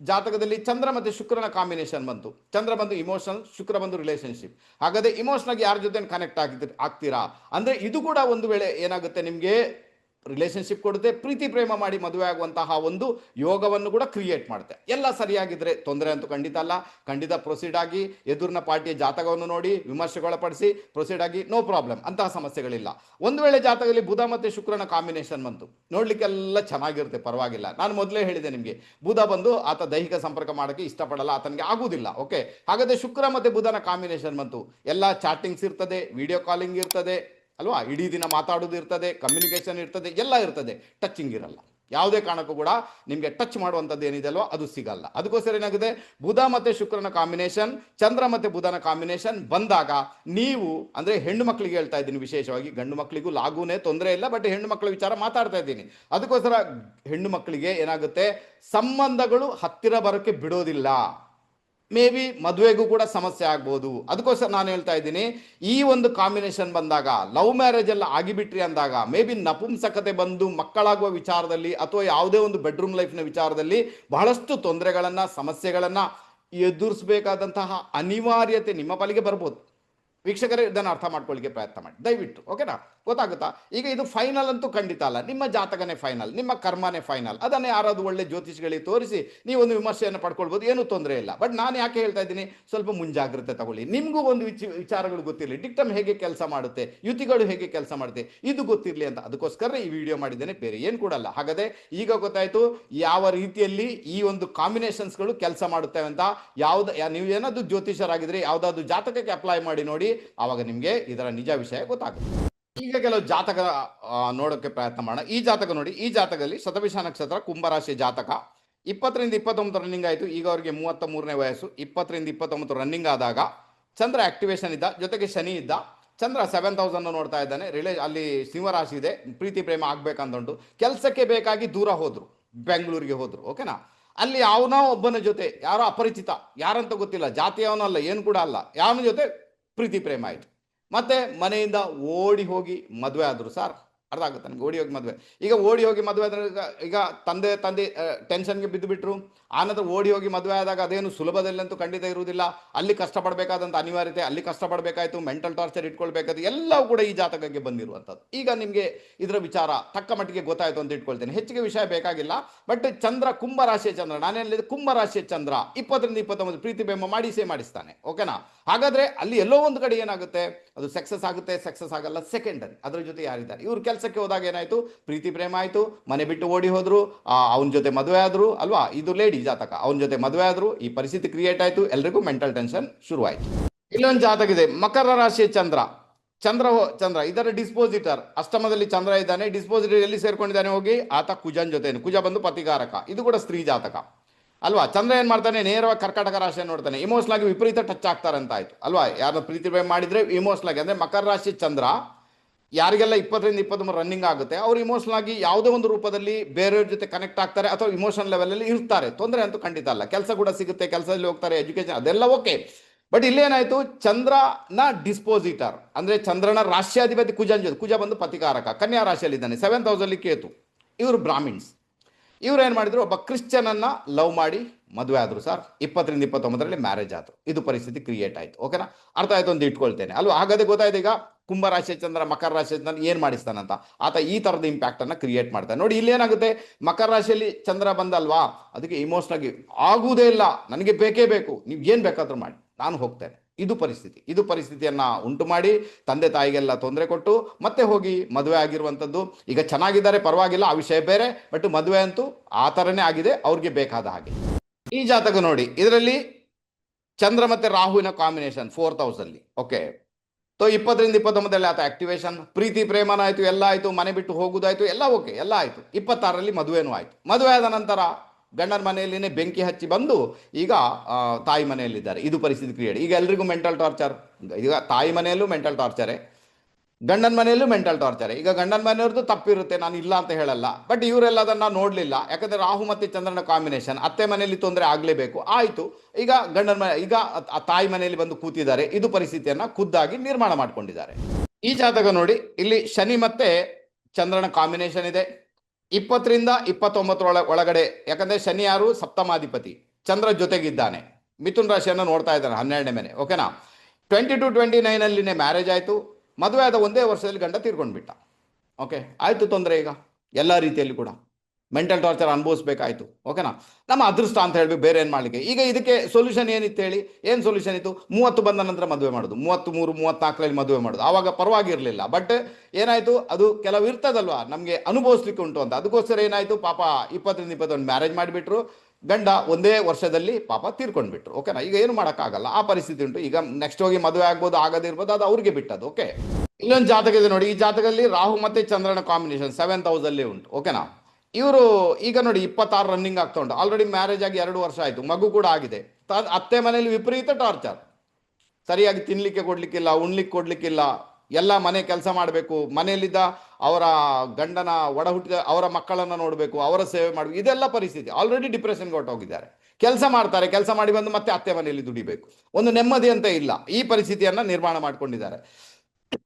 ಜಾತಕದಲ್ಲಿ ಚಂದ್ರ ಮತ್ತು ಶುಕ್ರನ ಕಾಂಬಿನೇಷನ್ ಬಂತು. ಚಂದ್ರ ಬಂದು ಇಮೋಷನಲ್ ಶುಕ್ರ ಬಂದು ರಿಲೇಶನ್ಶಿಪ್ ಹಾಗಾದ್ರೆ ಇಮೋಷನಲ್ ಯಾರ ಜೊತೆ ಕನೆಕ್ಟ್ ಆಗಿದ್ದೀರಿ ಆಗ್ತೀರಾ? ಅಂದ್ರೆ ಇದು ಕೂಡ ಒಂದು ವೇಳೆ ಏನಾಗುತ್ತೆ ನಿಮಗೆ ರಿಲೇಶನ್ಶಿಪ್ ಕೊಡುತ್ತೆ ಪ್ರೀತಿ ಪ್ರೇಮ ಮಾಡಿ ಮದುವೆ ಆಗುವಂತಹ ಒಂದು ಯೋಗವನ್ನು ಕೂಡ ಕ್ರಿಯೇಟ್ ಮಾಡುತ್ತೆ. ಎಲ್ಲ ಸರಿಯಾಗಿದ್ದರೆ ತೊಂದರೆ ಅಂತೂ ಖಂಡಿತ ಅಲ್ಲ. ಖಂಡಿತ ಪ್ರೊಸೀಡ್ ಆಗಿ ಎದುರಿನ ಪಾರ್ಟಿಯ ಜಾತಕವನ್ನು ನೋಡಿ, ವಿಮರ್ಶೆಗೊಳಪಡಿಸಿ ಪ್ರೊಸೀಡ್ ಆಗಿ ನೋ ಪ್ರಾಬ್ಲಮ್ ಅಂತಹ ಸಮಸ್ಯೆಗಳಿಲ್ಲ. ಒಂದು ವೇಳೆ ಜಾತಕದಲ್ಲಿ ಬುಧ ಮತ್ತು ಶುಕ್ರನ ಕಾಂಬಿನೇಷನ್ ಬಂತು. ನೋಡಲಿಕ್ಕೆಲ್ಲ ಚೆನ್ನಾಗಿರುತ್ತೆ, ಪರವಾಗಿಲ್ಲ. ನಾನು ಮೊದಲೇ ಹೇಳಿದೆ ನಿಮಗೆ. ಬುಧ ಬಂದು ಆತ ದೈಹಿಕ ಸಂಪರ್ಕ ಮಾಡೋಕ್ಕೆ ಇಷ್ಟಪಡಲ್ಲ, ಆತನಿಗೆ ಆಗುವುದಿಲ್ಲ ಓಕೆ ಹಾಗಾದರೆ ಶುಕ್ರ ಮತ್ತು ಬುಧನ ಕಾಂಬಿನೇಷನ್ ಬಂತು. ಎಲ್ಲ ಚಾಟಿಂಗ್ಸ್ ಇರ್ತದೆ ವಿಡಿಯೋ ಕಾಲಿಂಗ್ ಇರ್ತದೆ. ಅಲ್ವಾ? ಇಡೀ ದಿನ ಮಾತಾಡೋದು ಇರ್ತದೆ ಕಮ್ಯುನಿಕೇಷನ್ ಇರ್ತದೆ, ಎಲ್ಲ ಇರ್ತದೆ. ಟಚಿಂಗ್ ಇರಲ್ಲ. ಯಾವುದೇ ಕಾರಣಕ್ಕೂ ಕೂಡ ನಿಮಗೆ ಟಚ್ ಮಾಡುವಂಥದ್ದು ಏನಿದೆ ಅಲ್ವಾ? ಅದು ಸಿಗಲ್ಲ. ಅದಕ್ಕೋಸ್ಕರ ಏನಾಗಿದೆ? ಬುಧ ಮತ್ತು ಶುಕ್ರನ ಕಾಂಬಿನೇಷನ್ ಚಂದ್ರ ಮತ್ತು ಬುಧನ ಕಾಂಬಿನೇಷನ್ ಬಂದಾಗ ನೀವು, ಅಂದರೆ ಹೆಣ್ಣು ಮಕ್ಕಳಿಗೆ ಹೇಳ್ತಾ ಇದ್ದೀನಿ ವಿಶೇಷವಾಗಿ, ಗಂಡು ಮಕ್ಕಳಿಗೂ ಲಾಗೂನೇ ತೊಂದರೆ ಇಲ್ಲ ಬಟ್ ಹೆಣ್ಣು ಮಕ್ಕಳ ವಿಚಾರ ಮಾತಾಡ್ತಾ ಇದ್ದೀನಿ. ಅದಕ್ಕೋಸ್ಕರ ಹೆಣ್ಣು ಮಕ್ಕಳಿಗೆ ಏನಾಗುತ್ತೆ? ಸಂಬಂಧಗಳು ಹತ್ತಿರ ಬರೋಕ್ಕೆ ಬಿಡೋದಿಲ್ಲ. ಮೇ ಬಿ ಮದುವೆಗೂ ಕೂಡ ಸಮಸ್ಯೆ ಆಗ್ಬೋದು. ಅದಕ್ಕೋಸ್ಕರ ನಾನು ಹೇಳ್ತಾ ಇದ್ದೀನಿ, ಈ ಒಂದು ಕಾಂಬಿನೇಷನ್ ಬಂದಾಗ ಲವ್ ಮ್ಯಾರೇಜ್ ಎಲ್ಲ ಆಗಿಬಿಟ್ರಿ ಅಂದಾಗ ಮೇ ಬಿ ನಪುಂಸಕತೆ ಬಂದು ಮಕ್ಕಳಾಗುವ ವಿಚಾರದಲ್ಲಿ ಅಥವಾ ಯಾವುದೇ ಒಂದು ಬೆಡ್ರೂಮ್ ಲೈಫ್ನ ವಿಚಾರದಲ್ಲಿ ಬಹಳಷ್ಟು ತೊಂದರೆಗಳನ್ನು, ಸಮಸ್ಯೆಗಳನ್ನು ಎದುರಿಸಬೇಕಾದಂತಹ ಅನಿವಾರ್ಯತೆ ನಿಮ್ಮ ಪಾಲಿಗೆ ಬರ್ಬೋದು. ವೀಕ್ಷಕರೇ, ಇದನ್ನು ಅರ್ಥ ಮಾಡ್ಕೊಳ್ಳಿಕ್ಕೆ ಪ್ರಯತ್ನ ಮಾಡಿ. ದಯವಿಟ್ಟು, ಓಕೆನಾ? ಗೊತ್ತಾಗುತ್ತಾ? ಈಗ ಇದು ಫೈನಲ್ ಅಂತೂ ಖಂಡಿತ ಅಲ್ಲ. ನಿಮ್ಮ ಜಾತಕನೇ ಫೈನಲ್ ನಿಮ್ಮ ಕರ್ಮನೇ ಫೈನಲ್ ಅದನ್ನೇ ಯಾರಾದರೂ ಒಳ್ಳೆ ಜ್ಯೋತಿಷಿಗಳಿಗೆ ತೋರಿಸಿ ನೀವೊಂದು ವಿಮರ್ಶೆಯನ್ನು ಪಡ್ಕೊಳ್ಬೋದು, ಏನೂ ತೊಂದರೆ ಇಲ್ಲ. ಬಟ್ ನಾನು ಯಾಕೆ ಹೇಳ್ತಾ ಇದ್ದೀನಿ? ಸ್ವಲ್ಪ ಮುಂಜಾಗ್ರತೆ ತಗೊಳ್ಳಿ. ನಿಮಗೂ ಒಂದು ವಿಚ, ವಿಚಾರಗಳು ಗೊತ್ತಿರಲಿ. ಡಿಕ್ಟಮ್ ಹೇಗೆ ಕೆಲಸ ಮಾಡುತ್ತೆ? ಯುತಿಗಳು ಹೇಗೆ ಕೆಲಸ ಮಾಡುತ್ತೆ? ಇದು ಗೊತ್ತಿರಲಿ ಅಂತ. ಅದಕ್ಕೋಸ್ಕರ ಈ ವಿಡಿಯೋ ಮಾಡಿದ್ದೇನೆ. ಬೇರೆ ಏನು ಕೊಡಲ್ಲ ಹಾಗಾದ್ರೆ ಈಗ ಗೊತ್ತಾಯಿತು, ಯಾವ ರೀತಿಯಲ್ಲಿ ಈ ಒಂದು ಕಾಂಬಿನೇಷನ್ಸ್ಗಳು ಕೆಲಸ ಮಾಡುತ್ತವೆ ಅಂತ. ಯಾವ್ದು ನೀವು ಏನಾದರೂ ಜ್ಯೋತಿಷರಾಗಿದ್ರೆ ಯಾವುದಾದ್ರು ಜಾತಕಕ್ಕೆ ಅಪ್ಲೈ ಮಾಡಿ ನೋಡಿ. ಆವಾಗ ನಿಮಗೆ ಇದರ ನಿಜ ವಿಷಯ ಗೊತ್ತಾಗುತ್ತೆ. ಈಗ ಕೆಲವು ಜಾತಕ ನೋಡೋಕ್ಕೆ ನೋಡೋಕೆ ಪ್ರಯತ್ನ ಮಾಡೋಣ. ಈ ಜಾತಕ ನೋಡಿ, ಈ ಜಾತಕದಲ್ಲಿ ಶತಭಿಷ ನಕ್ಷತ್ರ ಕುಂಭರಾಶಿ ಜಾತಕ. ಇಪ್ಪತ್ತರಿಂದ ಇಪ್ಪತ್ತೊಂಬತ್ತು ರನ್ನಿಂಗ್ ಆಯಿತು. ಈಗ ಅವರಿಗೆ ಮೂವತ್ತ ಮೂರನೇ ವಯಸ್ಸು. ಇಪ್ಪತ್ತರಿಂದ ಇಪ್ಪತ್ತೊಂಬತ್ತು ರನ್ನಿಂಗ್ ಆದಾಗ ಚಂದ್ರ ಆಕ್ಟಿವೇಶನ್ ಇದ್ದ, ಜೊತೆಗೆ ಶನಿ ಇದ್ದ. ಚಂದ್ರ ಸೆವೆನ್ ತೌಸಂಡ್ ನೋಡ್ತಾ ಇದ್ದಾನೆ. ರಿಲೇ ಅಲ್ಲಿ ಸಿಂಹರಾಶಿ ಇದೆ. ಪ್ರೀತಿ, ಪ್ರೇಮ ಆಗ್ಬೇಕಂತಂಡು ಕೆಲಸಕ್ಕೆ ಬೇಕಾಗಿ ದೂರ ಹೋದ್ರು. ಬೆಂಗಳೂರಿಗೆ ಹೋದ್ರು ಓಕೆನಾ ಅಲ್ಲಿ ಯಾವನೋ ಒಬ್ಬನ ಜೊತೆ, ಯಾರೋ ಅಪರಿಚಿತ, ಯಾರಂತ ಗೊತ್ತಿಲ್ಲ. ಜಾತಿಯವನಲ್ಲ ಏನು ಕೂಡ ಅಲ್ಲ. ಯಾವನ ಜೊತೆ ಪ್ರೀತಿ ಪ್ರೇಮ ಆಯಿತು. ಮತ್ತೆ ಮನೆಯಿಂದ ಓಡಿ ಹೋಗಿ ಮದುವೆ ಆದ್ರು ಸರ್ ಅರ್ಥ ಆಗುತ್ತೆ ನನಗೆ, ಓಡಿ ಹೋಗಿ ಮದುವೆ. ಈಗ ಓಡಿ ಹೋಗಿ ಮದುವೆ ಆದ್ರೆ ಈಗ ತಂದೆ ತಂದೆ ಟೆನ್ಷನ್ಗೆ ಬಿದ್ದು ಬಿಟ್ರು. ಆನಂತರ ಓಡಿ ಹೋಗಿ ಮದುವೆ ಆದಾಗ ಅದೇನು ಸುಲಭದಲ್ಲಂತೂ ಖಂಡಿತ ಇರುವುದಿಲ್ಲ. ಅಲ್ಲಿ ಕಷ್ಟಪಡಬೇಕಾದಂಥ ಅನಿವಾರ್ಯತೆ, ಅಲ್ಲಿ ಕಷ್ಟಪಡಬೇಕಾಯಿತು ಮೆಂಟಲ್ ಟಾರ್ಚರ್ ಇಟ್ಕೊಳ್ಬೇಕಾದ್ರೆ ಎಲ್ಲವೂ ಕೂಡ ಈ ಜಾತಕಕ್ಕೆ ಬಂದಿರುವಂಥದ್ದು. ಈಗ ನಿಮಗೆ ಇದರ ವಿಚಾರ ತಕ್ಕ ಮಟ್ಟಿಗೆ ಗೊತ್ತಾಯಿತು ಅಂತ ಇಟ್ಕೊಳ್ತೇನೆ. ಹೆಚ್ಚಿಗೆ ವಿಷಯ ಬೇಕಾಗಿಲ್ಲ ಬಟ್ ಚಂದ್ರ ಕುಂಭರಾಶಿಯ ಚಂದ್ರ. ನಾನೇನಿದೆ ಕುಂಭ ರಾಶಿಯ ಚಂದ್ರ. ಇಪ್ಪತ್ತರಿಂದ ಇಪ್ಪತ್ತೊಂಬತ್ತು, ಪ್ರೀತಿ, ಬೆಂಬ ಮಾಡಿಸೇ ಮಾಡಿಸ್ತಾನೆ. ಓಕೆನಾ ಹಾಗಾದರೆ ಅಲ್ಲಿ ಎಲ್ಲೋ ಒಂದು ಕಡೆ ಏನಾಗುತ್ತೆ? ಅದು ಸಕ್ಸಸ್ ಆಗುತ್ತೆ ಸಕ್ಸಸ್ ಆಗಲ್ಲ ಸೆಕೆಂಡರಿ ಅದ್ರ ಜೊತೆ ಯಾರಿದ್ದಾರೆ? ಇವ್ರ ಕೆಲಸಕ್ಕೆ ಹೋದಾಗ ಏನಾಯ್ತು? ಪ್ರೀತಿ, ಪ್ರೇಮ ಆಯ್ತು. ಮನೆ ಬಿಟ್ಟು ಓಡಿ ಹೋದ್ರು. ಅವನ ಜೊತೆ ಮದುವೆ ಆದ್ರು. ಅಲ್ವಾ? ಇದು ಲೇಡಿ ಜಾತಕ. ಅವನ ಜೊತೆ ಮದುವೆ ಆದ್ರು. ಈ ಪರಿಸ್ಥಿತಿ ಕ್ರಿಯೇಟ್ ಆಯ್ತು. ಎಲ್ರಿಗೂ ಮೆಂಟಲ್ ಟೆನ್ಷನ್ ಶುರುವಾಯಿತು. ಇಲ್ಲೊಂದು ಜಾತಕ ಇದೆ. ಮಕರ ರಾಶಿಯ ಚಂದ್ರ. ಚಂದ್ರ ಚಂದ್ರ. ಇದರ ಡಿಸ್ಪೋಸಿಟರ್ ಅಷ್ಟಮದಲ್ಲಿ ಚಂದ್ರ ಇದ್ದಾನೆ. ಡಿಸ್ಪೋಸಿಟರ್ ಎಲ್ಲಿ ಸೇರ್ಕೊಂಡಿದ್ದಾನೆ ಹೋಗಿ? ಆತ ಕುಜನ್ ಜೊತೆ ಕುಜ ಬಂದು ಪತಿಗಾರಕ. ಇದು ಕೂಡ ಸ್ತ್ರೀ ಜಾತಕ. ಅಲ್ವಾ? ಚಂದ್ರ ಏನ್ ಮಾಡ್ತಾನೆ? ನೇರವಾಗಿ ಕರ್ಕಾಟಕ ರಾಶಿಯನ್ನು ನೋಡ್ತಾನೆ. ಇಮೋಷನಲ್ ಆಗಿ ವಿಪರೀತ ಟಚ್ ಆಗ್ತಾರೆ ಅಂತ ಆಯ್ತು. ಅಲ್ವಾ? ಯಾರನ್ನ ಪ್ರೀತಿ ಮಾಡಿದರೆ ಇಮೋಷನಲ್ ಆಗಿ. ಅಂದ್ರೆ ಮಕರ ರಾಶಿ ಚಂದ್ರ, ಯಾರಿಗೆಲ್ಲ ಇಪ್ಪತ್ತರಿಂದ ಇಪ್ಪತ್ತ್ಮೂರು ರನ್ನಿಂಗ್ ಆಗುತ್ತೆ, ಅವ್ರು ಇಮೋಷನಲ್ ಆಗಿ ಯಾವುದೇ ಒಂದು ರೂಪದಲ್ಲಿ ಬೇರೆಯವ್ರ ಜೊತೆ ಕನೆಕ್ಟ್ ಆಗ್ತಾರೆ ಅಥವಾ ಇಮೋಷನಲ್ ಲೆವೆಲಲ್ಲಿ ಇರ್ತಾರೆ. ತೊಂದರೆ ಅಂತೂ ಖಂಡಿತ ಅಲ್ಲ. ಕೆಲಸ ಕೂಡ ಸಿಗುತ್ತೆ, ಕೆಲಸದಲ್ಲಿ ಹೋಗ್ತಾರೆ ಎಜುಕೇಶನ್ ಅದೆಲ್ಲ ಓಕೆ ಬಟ್ ಇಲ್ಲೇನಾಯ್ತು? ಚಂದ್ರನ ಡಿಸ್ಪೋಸಿಟರ್ ಅಂದ್ರೆ ಚಂದ್ರನ ರಾಶ್ಯಾಧಿಪತಿ ಕುಜಾ ಕುಜ ಬಂದು ಪತಿಕಾರಕ. ಕನ್ಯಾ ರಾಶಿಯಲ್ಲಿದ್ದಾನೆ. ಸೆವೆನ್ ತೌಸಂಡ್ಲಿ ಕೇತು. ಇವರು ಬ್ರಾಹ್ಮಿನ್ಸ್ ಇವ್ರು ಏನು ಮಾಡಿದ್ರು? ಒಬ್ಬ ಕ್ರಿಶ್ಚಿಯನನ್ನ ಲವ್ ಮಾಡಿ ಮದುವೆ ಆದ್ರು ಸರ್. ಇಪ್ಪತ್ತರಿಂದ ಇಪ್ಪತ್ತೊಂಬತ್ತರಲ್ಲಿ ಮ್ಯಾರೇಜ್ ಆದ್ರು. ಇದು ಪರಿಸ್ಥಿತಿ ಕ್ರಿಯೇಟ್ ಆಯ್ತು. ಓಕೆನಾ ಅರ್ಥ ಆಯ್ತು ಅಂತ ಇಟ್ಕೊಳ್ತೇನೆ. ಅಲ್ವಾ? ಹಾಗಾದ್ರೆ ಗೊತ್ತಾಯ್ತು ಈಗ ಕುಂಭ ರಾಶಿ ಚಂದ್ರ, ಮಕರ ರಾಶಿ ಚಂದ್ರ ಏನ್ ಮಾಡಿಸ್ತಾನಂತ. ಆತ ಈ ತರದ ಇಂಪ್ಯಾಕ್ಟ್ ಅನ್ನ ಕ್ರಿಯೇಟ್ ಮಾಡ್ತಾನೆ. ನೋಡಿ, ಇಲ್ಲಿ ಏನಾಗುತ್ತೆ? ಮಕರ ರಾಶಿಯಲ್ಲಿ ಚಂದ್ರ ಬಂದಲ್ವಾ? ಅದಕ್ಕೆ ಇಮೋಷನಲ್ ಆಗಿ ಆಗುವುದೇ ಇಲ್ಲ. ನನಗೆ ಬೇಕೇ ಬೇಕು. ನೀವು ಏನ್ ಬೇಕಾದ್ರೂ ಮಾಡಿ. ನಾನು ಹೋಗ್ತೇನೆ. ಇದು ಪರಿಸ್ಥಿತಿ. ಇದು ಪರಿಸ್ಥಿತಿಯನ್ನು ಉಂಟು ಮಾಡಿ ತಂದೆ ತಾಯಿಗೆಲ್ಲ ತೊಂದರೆ ಕೊಟ್ಟು ಮತ್ತೆ ಹೋಗಿ ಮದುವೆ ಆಗಿರುವಂಥದ್ದು ಈಗ ಚೆನ್ನಾಗಿದ್ದಾರೆ, ಪರವಾಗಿಲ್ಲ, ಆ ವಿಷಯ ಬೇರೆ ಬಟ್ ಮದುವೆ ಅಂತೂ ಆ ಥರನೇ ಆಗಿದೆ, ಅವ್ರಿಗೆ ಬೇಕಾದ ಹಾಗೆ. ಈ ಜಾತಕ ನೋಡಿ, ಇದರಲ್ಲಿ ಚಂದ್ರ ಮತ್ತೆ ರಾಹುವಿನ ಕಾಂಬಿನೇಷನ್ ಫೋರ್ತ್ ಹೌಸಲ್ಲಿ ಓಕೆ ಸೊ ಇಪ್ಪತ್ತರಿಂದ ಇಪ್ಪತ್ತೊಂಬತ್ತರಲ್ಲಿ ಆತ ಆಕ್ಟಿವೇಶನ್ ಪ್ರೀತಿ, ಪ್ರೇಮನ ಆಯಿತು, ಎಲ್ಲ ಆಯಿತು, ಮನೆ ಬಿಟ್ಟು ಹೋಗೋದಾಯಿತು, ಎಲ್ಲ ಓಕೆ ಎಲ್ಲ ಆಯಿತು. ಇಪ್ಪತ್ತಾರರಲ್ಲಿ ಮದುವೆನೂ ಆಯಿತು. ಮದುವೆ ಆದ ನಂತರ ಗಂಡನ ಮನೆಯಲ್ಲಿನೇ ಬೆಂಕಿ ಹಚ್ಚಿ ಬಂದು ಈಗ ತಾಯಿ ಮನೆಯಲ್ಲಿದ್ದಾರೆ. ಇದು ಪರಿಸ್ಥಿತಿ ಕ್ರಿಯೇಟ್ ಈಗ ಎಲ್ರಿಗೂ ಮೆಂಟಲ್ ಟಾರ್ಚರ್ ಈಗ ತಾಯಿ ಮನೆಯಲ್ಲೂ ಮೆಂಟಲ್ ಟಾರ್ಚರೇ ಗಂಡನ ಮನೆಯಲ್ಲೂ ಮೆಂಟಲ್ ಟಾರ್ಚರ್ ಈಗ ಗಂಡನ ಮನೆಯವ್ರದ್ದು ತಪ್ಪಿರುತ್ತೆ, ನಾನು ಇಲ್ಲ ಅಂತ ಹೇಳಲ್ಲ. ಬಟ್ ಇವರೆಲ್ಲ ಅದನ್ನು ನೋಡಲಿಲ್ಲ. ಯಾಕಂದರೆ ರಾಹು ಮತ್ತು ಚಂದ್ರನ ಕಾಂಬಿನೇಷನ್ ಅತ್ತೆ ಮನೆಯಲ್ಲಿ ತೊಂದರೆ ಆಗಲೇಬೇಕು. ಆಯಿತು. ಈಗ ಗಂಡನ ಮನೆ, ಈಗ ತಾಯಿ ಮನೆಯಲ್ಲಿ ಬಂದು ಕೂತಿದ್ದಾರೆ. ಇದು ಪರಿಸ್ಥಿತಿಯನ್ನು ಖುದ್ದಾಗಿ ನಿರ್ಮಾಣ ಮಾಡಿಕೊಂಡಿದ್ದಾರೆ. ಈ ಜಾತಕ ನೋಡಿ, ಇಲ್ಲಿ ಶನಿ ಮತ್ತೆ ಚಂದ್ರನ ಕಾಂಬಿನೇಷನ್ ಇದೆ. ಇಪ್ಪತ್ತರಿಂದ ಇಪ್ಪತ್ತೊಂಬತ್ತರೊಳ ಒಳಗಡೆ, ಯಾಕಂದ್ರೆ ಶನಿ ಯಾರು? ಸಪ್ತಮಾಧಿಪತಿ. ಚಂದ್ರ ಜೊತೆಗಿದ್ದಾನೆ. ಮಿಥುನ್ ರಾಶಿಯನ್ನು ನೋಡ್ತಾ ಇದ್ದಾನೆ, ಹನ್ನೆರಡನೇ ಮನೆ ಓಕೆನಾ ಟ್ವೆಂಟಿ ಟು ಟ್ವೆಂಟಿ ನೈನಲ್ಲಿನೇ ಮ್ಯಾರೇಜ್ ಆಯಿತು. ಮದುವೆ ಆದ ಒಂದೇ ವರ್ಷದಲ್ಲಿ ಗಂಡ ತೀರ್ಕೊಂಡ್ಬಿಟ್ಟ. ಓಕೆ ಆಯಿತು ತೊಂದರೆ ಈಗ, ಎಲ್ಲ ರೀತಿಯಲ್ಲಿ ಕೂಡ. ಮೆಂಟಲ್ ಟಾರ್ಚರ್ ಅನುಭವಿಸ್ಬೇಕಾಯ್ತು. ಓಕೆನಾ ನಮ್ಮ ಅದೃಷ್ಟ ಅಂತ ಹೇಳ್ಬೇಕು ಬೇರೆ ಏನು ಮಾಡಲಿಕ್ಕೆ? ಈಗ ಇದಕ್ಕೆ ಸೊಲ್ಯೂಷನ್ ಏನಿತ್ತು ಹೇಳಿ? ಏನು ಸೊಲ್ಯೂಷನ್ ಇತ್ತು? ಮೂವತ್ತು ಬಂದ ನಂತರ ಮದುವೆ ಮಾಡೋದು. ಮೂವತ್ತು ಮೂರು ಮೂವತ್ನಾಲ್ಕರಲ್ಲಿ ಮದುವೆ ಮಾಡೋದು. ಆವಾಗ ಪರವಾಗಿರಲಿಲ್ಲ. ಬಟ್ ಏನಾಯಿತು? ಅದು ಕೆಲವು ಇರ್ತದಲ್ವಾ? ನಮಗೆ ಅನುಭವಿಸ್ಲಿಕ್ಕೆ ಉಂಟು ಅಂತ. ಅದಕ್ಕೋಸ್ಕರ ಏನಾಯಿತು? ಪಾಪ ಇಪ್ಪತ್ತರಿಂದ ಇಪ್ಪತ್ತೊಂದು ಮ್ಯಾರೇಜ್ ಮಾಡಿಬಿಟ್ರು. ಗಂಡ ಒಂದೇ ವರ್ಷದಲ್ಲಿ ಪಾಪ ತೀರ್ಕೊಂಡ್ಬಿಟ್ರು. ಓಕೆನಾ ಈಗ ಏನು ಮಾಡೋಕ್ಕಾಗಲ್ಲ. ಆ ಪರಿಸ್ಥಿತಿ ಉಂಟು. ಈಗ ನೆಕ್ಸ್ಟ್ ಹೋಗಿ ಮದುವೆ ಆಗ್ಬೋದು ಆಗದಿರ್ಬೋದು ಅದು ಅವ್ರಿಗೆ ಬಿಟ್ಟದ್ದು. ಓಕೆ ಇಲ್ಲೊಂದು ಜಾತಕ ಇದೆ ನೋಡಿ. ಈ ಜಾತಕದಲ್ಲಿ ರಾಹು ಮತ್ತೆ ಚಂದ್ರನ ಕಾಂಬಿನೇಷನ್ ಸೆವೆನ್ ಹೌಸಲ್ಲಿ ಉಂಟು. ಓಕೆನಾ ಇವರು ಈಗ ನೋಡಿ ಇಪ್ಪತ್ತಾರು ರನ್ನಿಂಗ್ ಆಗ್ತಾ ಉಂಟು. ಆಲ್ರೆಡಿ ಮ್ಯಾರೇಜ್ ಆಗಿ ಎರಡು ವರ್ಷ ಆಯಿತು. ಮಗು ಕೂಡ ಆಗಿದೆ. ಅತ್ತೆ ಮನೆಯಲ್ಲಿ ವಿಪರೀತ ಟಾರ್ಚರ್ ಸರಿಯಾಗಿ ತಿನ್ಲಿಕ್ಕೆ ಕೊಡ್ಲಿಕ್ಕಿಲ್ಲ, ಉಣ್ಲಿಕ್ಕೆ ಕೊಡ್ಲಿಕ್ಕಿಲ್ಲ. ಎಲ್ಲ ಮನೆ ಕೆಲಸ ಮಾಡಬೇಕು. ಮನೆಯಲ್ಲಿದ್ದ ಅವರ ಗಂಡನ ಒಡ ಹುಟ್ಟಿದ ಅವರ ಮಕ್ಕಳನ್ನ ನೋಡಬೇಕು, ಅವರ ಸೇವೆ ಮಾಡಬೇಕು. ಇದೆಲ್ಲ ಪರಿಸ್ಥಿತಿ. ಆಲ್ರೆಡಿ ಡಿಪ್ರೆಷನ್ಗೆ ಹೋಗಿದ್ದಾರೆ ಕೆಲಸ ಮಾಡ್ತಾರೆ. ಕೆಲಸ ಮಾಡಿ ಬಂದು ಮತ್ತೆ ಅತ್ತೆ ಮನೆಯಲ್ಲಿ ದುಡಿಬೇಕು. ಒಂದು ನೆಮ್ಮದಿ ಅಂತ ಇಲ್ಲ. ಈ ಪರಿಸ್ಥಿತಿಯನ್ನು ನಿರ್ಮಾಣ ಮಾಡ್ಕೊಂಡಿದ್ದಾರೆ.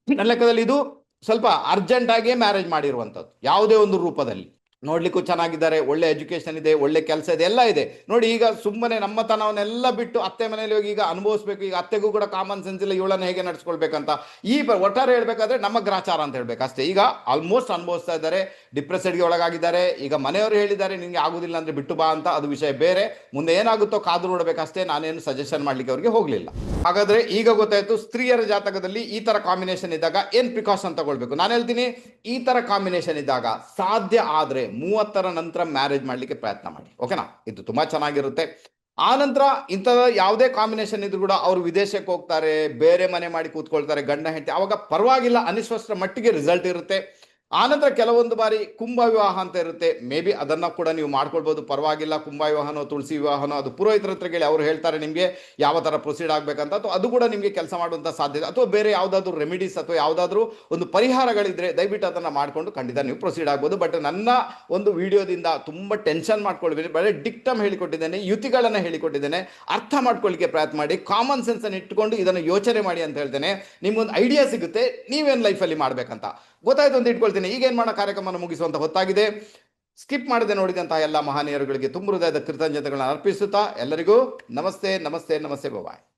ನನ್ನ ಲೆಕ್ಕದಲ್ಲಿ ಇದು ಸ್ವಲ್ಪ ಅರ್ಜೆಂಟ್ ಆಗಿಯೇ ಮ್ಯಾರೇಜ್ ಮಾಡಿರುವಂಥದ್ದು. ಯಾವುದೇ ಒಂದು ರೂಪದಲ್ಲಿ. ನೋಡ್ಲಿಕ್ಕೂ ಚೆನ್ನಾಗಿದ್ದಾರೆ, ಒಳ್ಳೆ ಎಜುಕೇಶನ್ ಇದೆ, ಒಳ್ಳೆ ಕೆಲಸ ಇದೆ, ಎಲ್ಲ ಇದೆ. ನೋಡಿ ಈಗ ಸುಮ್ಮನೆ ನಮ್ಮತನವನ್ನೆಲ್ಲ ಬಿಟ್ಟು ಅತ್ತೆ ಮನೆಯಲ್ಲಿ ಹೋಗಿ ಈಗ ಅನುಭವಿಸ್ಬೇಕು, ಈಗ ಅತ್ತೆಗೂ ಕೂಡ ಕಾಮನ್ ಸೆನ್ಸ್ ಇಲ್ಲ, ಇವಳನ್ನ ಹೇಗೆ ನಡ್ಸ್ಕೊಳ್ಬೇಕಂತ. ಈ ಒಟ್ಟಾರೆ ಹೇಳ್ಬೇಕಾದ್ರೆ ನಮ್ಮ ಗ್ರಾಚಾರ ಅಂತ ಹೇಳ್ಬೇಕು. ಅಷ್ಟೇ, ಈಗ ಆಲ್ಮೋಸ್ಟ್ ಅನುಭವಿಸ್ತಾ ಇದ್ದಾರೆ ಡಿಪ್ರೆಸ್ಡ್ಗೆ ಒಳಗಾಗಿದ್ದಾರೆ. ಈಗ ಮನೆಯವರು ಹೇಳಿದ್ದಾರೆ ನಿಮಗೆ ಆಗುದಿಲ್ಲ ಅಂದ್ರೆ ಬಿಟ್ಟು ಬಾ ಅಂತ, ಅದು ವಿಷಯ ಬೇರೆ. ಮುಂದೆ ಏನಾಗುತ್ತೋ ಕಾದು ನೋಡಬೇಕಷ್ಟೇ ನಾನೇನು ಸಜೆಷನ್ ಮಾಡ್ಲಿಕ್ಕೆ ಅವರಿಗೆ ಹೋಗ್ಲಿಲ್ಲ. ಹಾಗಾದ್ರೆ ಈಗ ಗೊತ್ತಾಯ್ತು, ಸ್ತ್ರೀಯರ ಜಾತಕದಲ್ಲಿ ಈ ತರ ಕಾಂಬಿನೇಷನ್ ಇದ್ದಾಗ ಏನ್ ಪ್ರಿಕಾಷನ್ ತಗೊಳ್ಬೇಕು? ನಾನು ಹೇಳ್ತೀನಿ, ಈ ತರ ಕಾಂಬಿನೇಷನ್ ಇದ್ದಾಗ ಸಾಧ್ಯ ಆದ್ರೆ ಮೂವತ್ತರ ನಂತರ ಮ್ಯಾರೇಜ್ ಮಾಡಲಿಕ್ಕೆ ಪ್ರಯತ್ನ ಮಾಡಿ. ಓಕೆನಾ ಇದು ತುಂಬ ಚೆನ್ನಾಗಿರುತ್ತೆ. ಆ ನಂತರ ಇಂಥದ ಯಾವುದೇ ಕಾಂಬಿನೇಷನ್ ಇದ್ರು ಕೂಡ ಅವರು ವಿದೇಶಕ್ಕೆ ಹೋಗ್ತಾರೆ, ಬೇರೆ ಮನೆ ಮಾಡಿ ಕೂತ್ಕೊಳ್ತಾರೆ, ಗಂಡ ಹೆಂಡತಿ, ಅವಾಗ ಪರವಾಗಿಲ್ಲ ಅನಿಶ್ವಸ್ತ್ರ ಮಟ್ಟಿಗೆ ರಿಸಲ್ಟ್ ಇರುತ್ತೆ. ಆನಂತರ ಕೆಲವೊಂದು ಬಾರಿ ಕುಂಭ ವಿವಾಹ ಅಂತ ಇರುತ್ತೆ. ಮೇ ಬಿ ಅದನ್ನು ಕೂಡ ನೀವು ಮಾಡ್ಕೊಳ್ಬೋದು. ಪರವಾಗಿಲ್ಲ ಕುಂಭ ವಿವಾಹನೋ ತುಳಸಿ ವಿವಾಹನೋ, ಅದು ಪುರೋಹಿತರ ಹತ್ರ ಕೇಳಿ ಅವರು ಹೇಳ್ತಾರೆ ನಿಮಗೆ ಯಾವ ಥರ ಪ್ರೊಸೀಡ್ ಆಗಬೇಕಂತ. ಅಥವಾ ಅದು ಕೂಡ ನಿಮಗೆ ಕೆಲಸ ಮಾಡುವಂಥ ಸಾಧ್ಯತೆ ಅಥವಾ ಬೇರೆ ಯಾವುದಾದ್ರೂ ರೆಮಿಡೀಸ್ ಅಥವಾ ಯಾವುದಾದ್ರೂ ಒಂದು ಪರಿಹಾರಗಳಿದ್ರೆ ದಯವಿಟ್ಟು ಅದನ್ನು ಮಾಡಿಕೊಂಡು ಖಂಡಿತ ನೀವು ಪ್ರೊಸೀಡ್ ಆಗ್ಬೋದು. ಬಟ್ ನನ್ನ ಒಂದು ವಿಡಿಯೋದಿಂದ ತುಂಬ ಟೆನ್ಷನ್ ಮಾಡ್ಕೊಳ್ಬೇಡಿ. ಬರೀ ಡಿಕ್ಟಮ್ ಹೇಳಿಕೊಟ್ಟಿದ್ದೇನೆ, ಯುತಿಗಳನ್ನು ಹೇಳಿಕೊಟ್ಟಿದ್ದೇನೆ. ಅರ್ಥ ಮಾಡ್ಕೊಳ್ಳಿಕ್ಕೆ ಪ್ರಯತ್ನ ಮಾಡಿ ಕಾಮನ್ ಸೆನ್ಸನ್ನು ಇಟ್ಟುಕೊಂಡು ಇದನ್ನು ಯೋಚನೆ ಮಾಡಿ ಅಂತ ಹೇಳ್ತೇನೆ. ನಿಮ್ಗೊಂದು ಐಡಿಯಾ ಸಿಗುತ್ತೆ, ನೀವೇನು ಲೈಫಲ್ಲಿ ಮಾಡಬೇಕಂತ. ಗೊತ್ತಾಯ್ತು ಅಂತ ಇಟ್ಕೊಳ್ತೀನಿ. ಈಗೇನು ಮಾಡೋ ಕಾರ್ಯಕ್ರಮವನ್ನು ಮುಗಿಸುವಂತ ಹೊತ್ತಾಗಿದೆ. ಸ್ಕಿಪ್ ಮಾಡದೆ ನೋಡಿದಂತಹ ಎಲ್ಲ ಮಹಾನೀಯರುಗಳಿಗೆ ತುಂಬ ಹೃದಯದ ಕೃತಜ್ಞತೆಗಳನ್ನು ಅರ್ಪಿಸುತ್ತಾ ಎಲ್ಲರಿಗೂ ನಮಸ್ತೆ ನಮಸ್ತೆ ನಮಸ್ತೆ ಬಾಯ್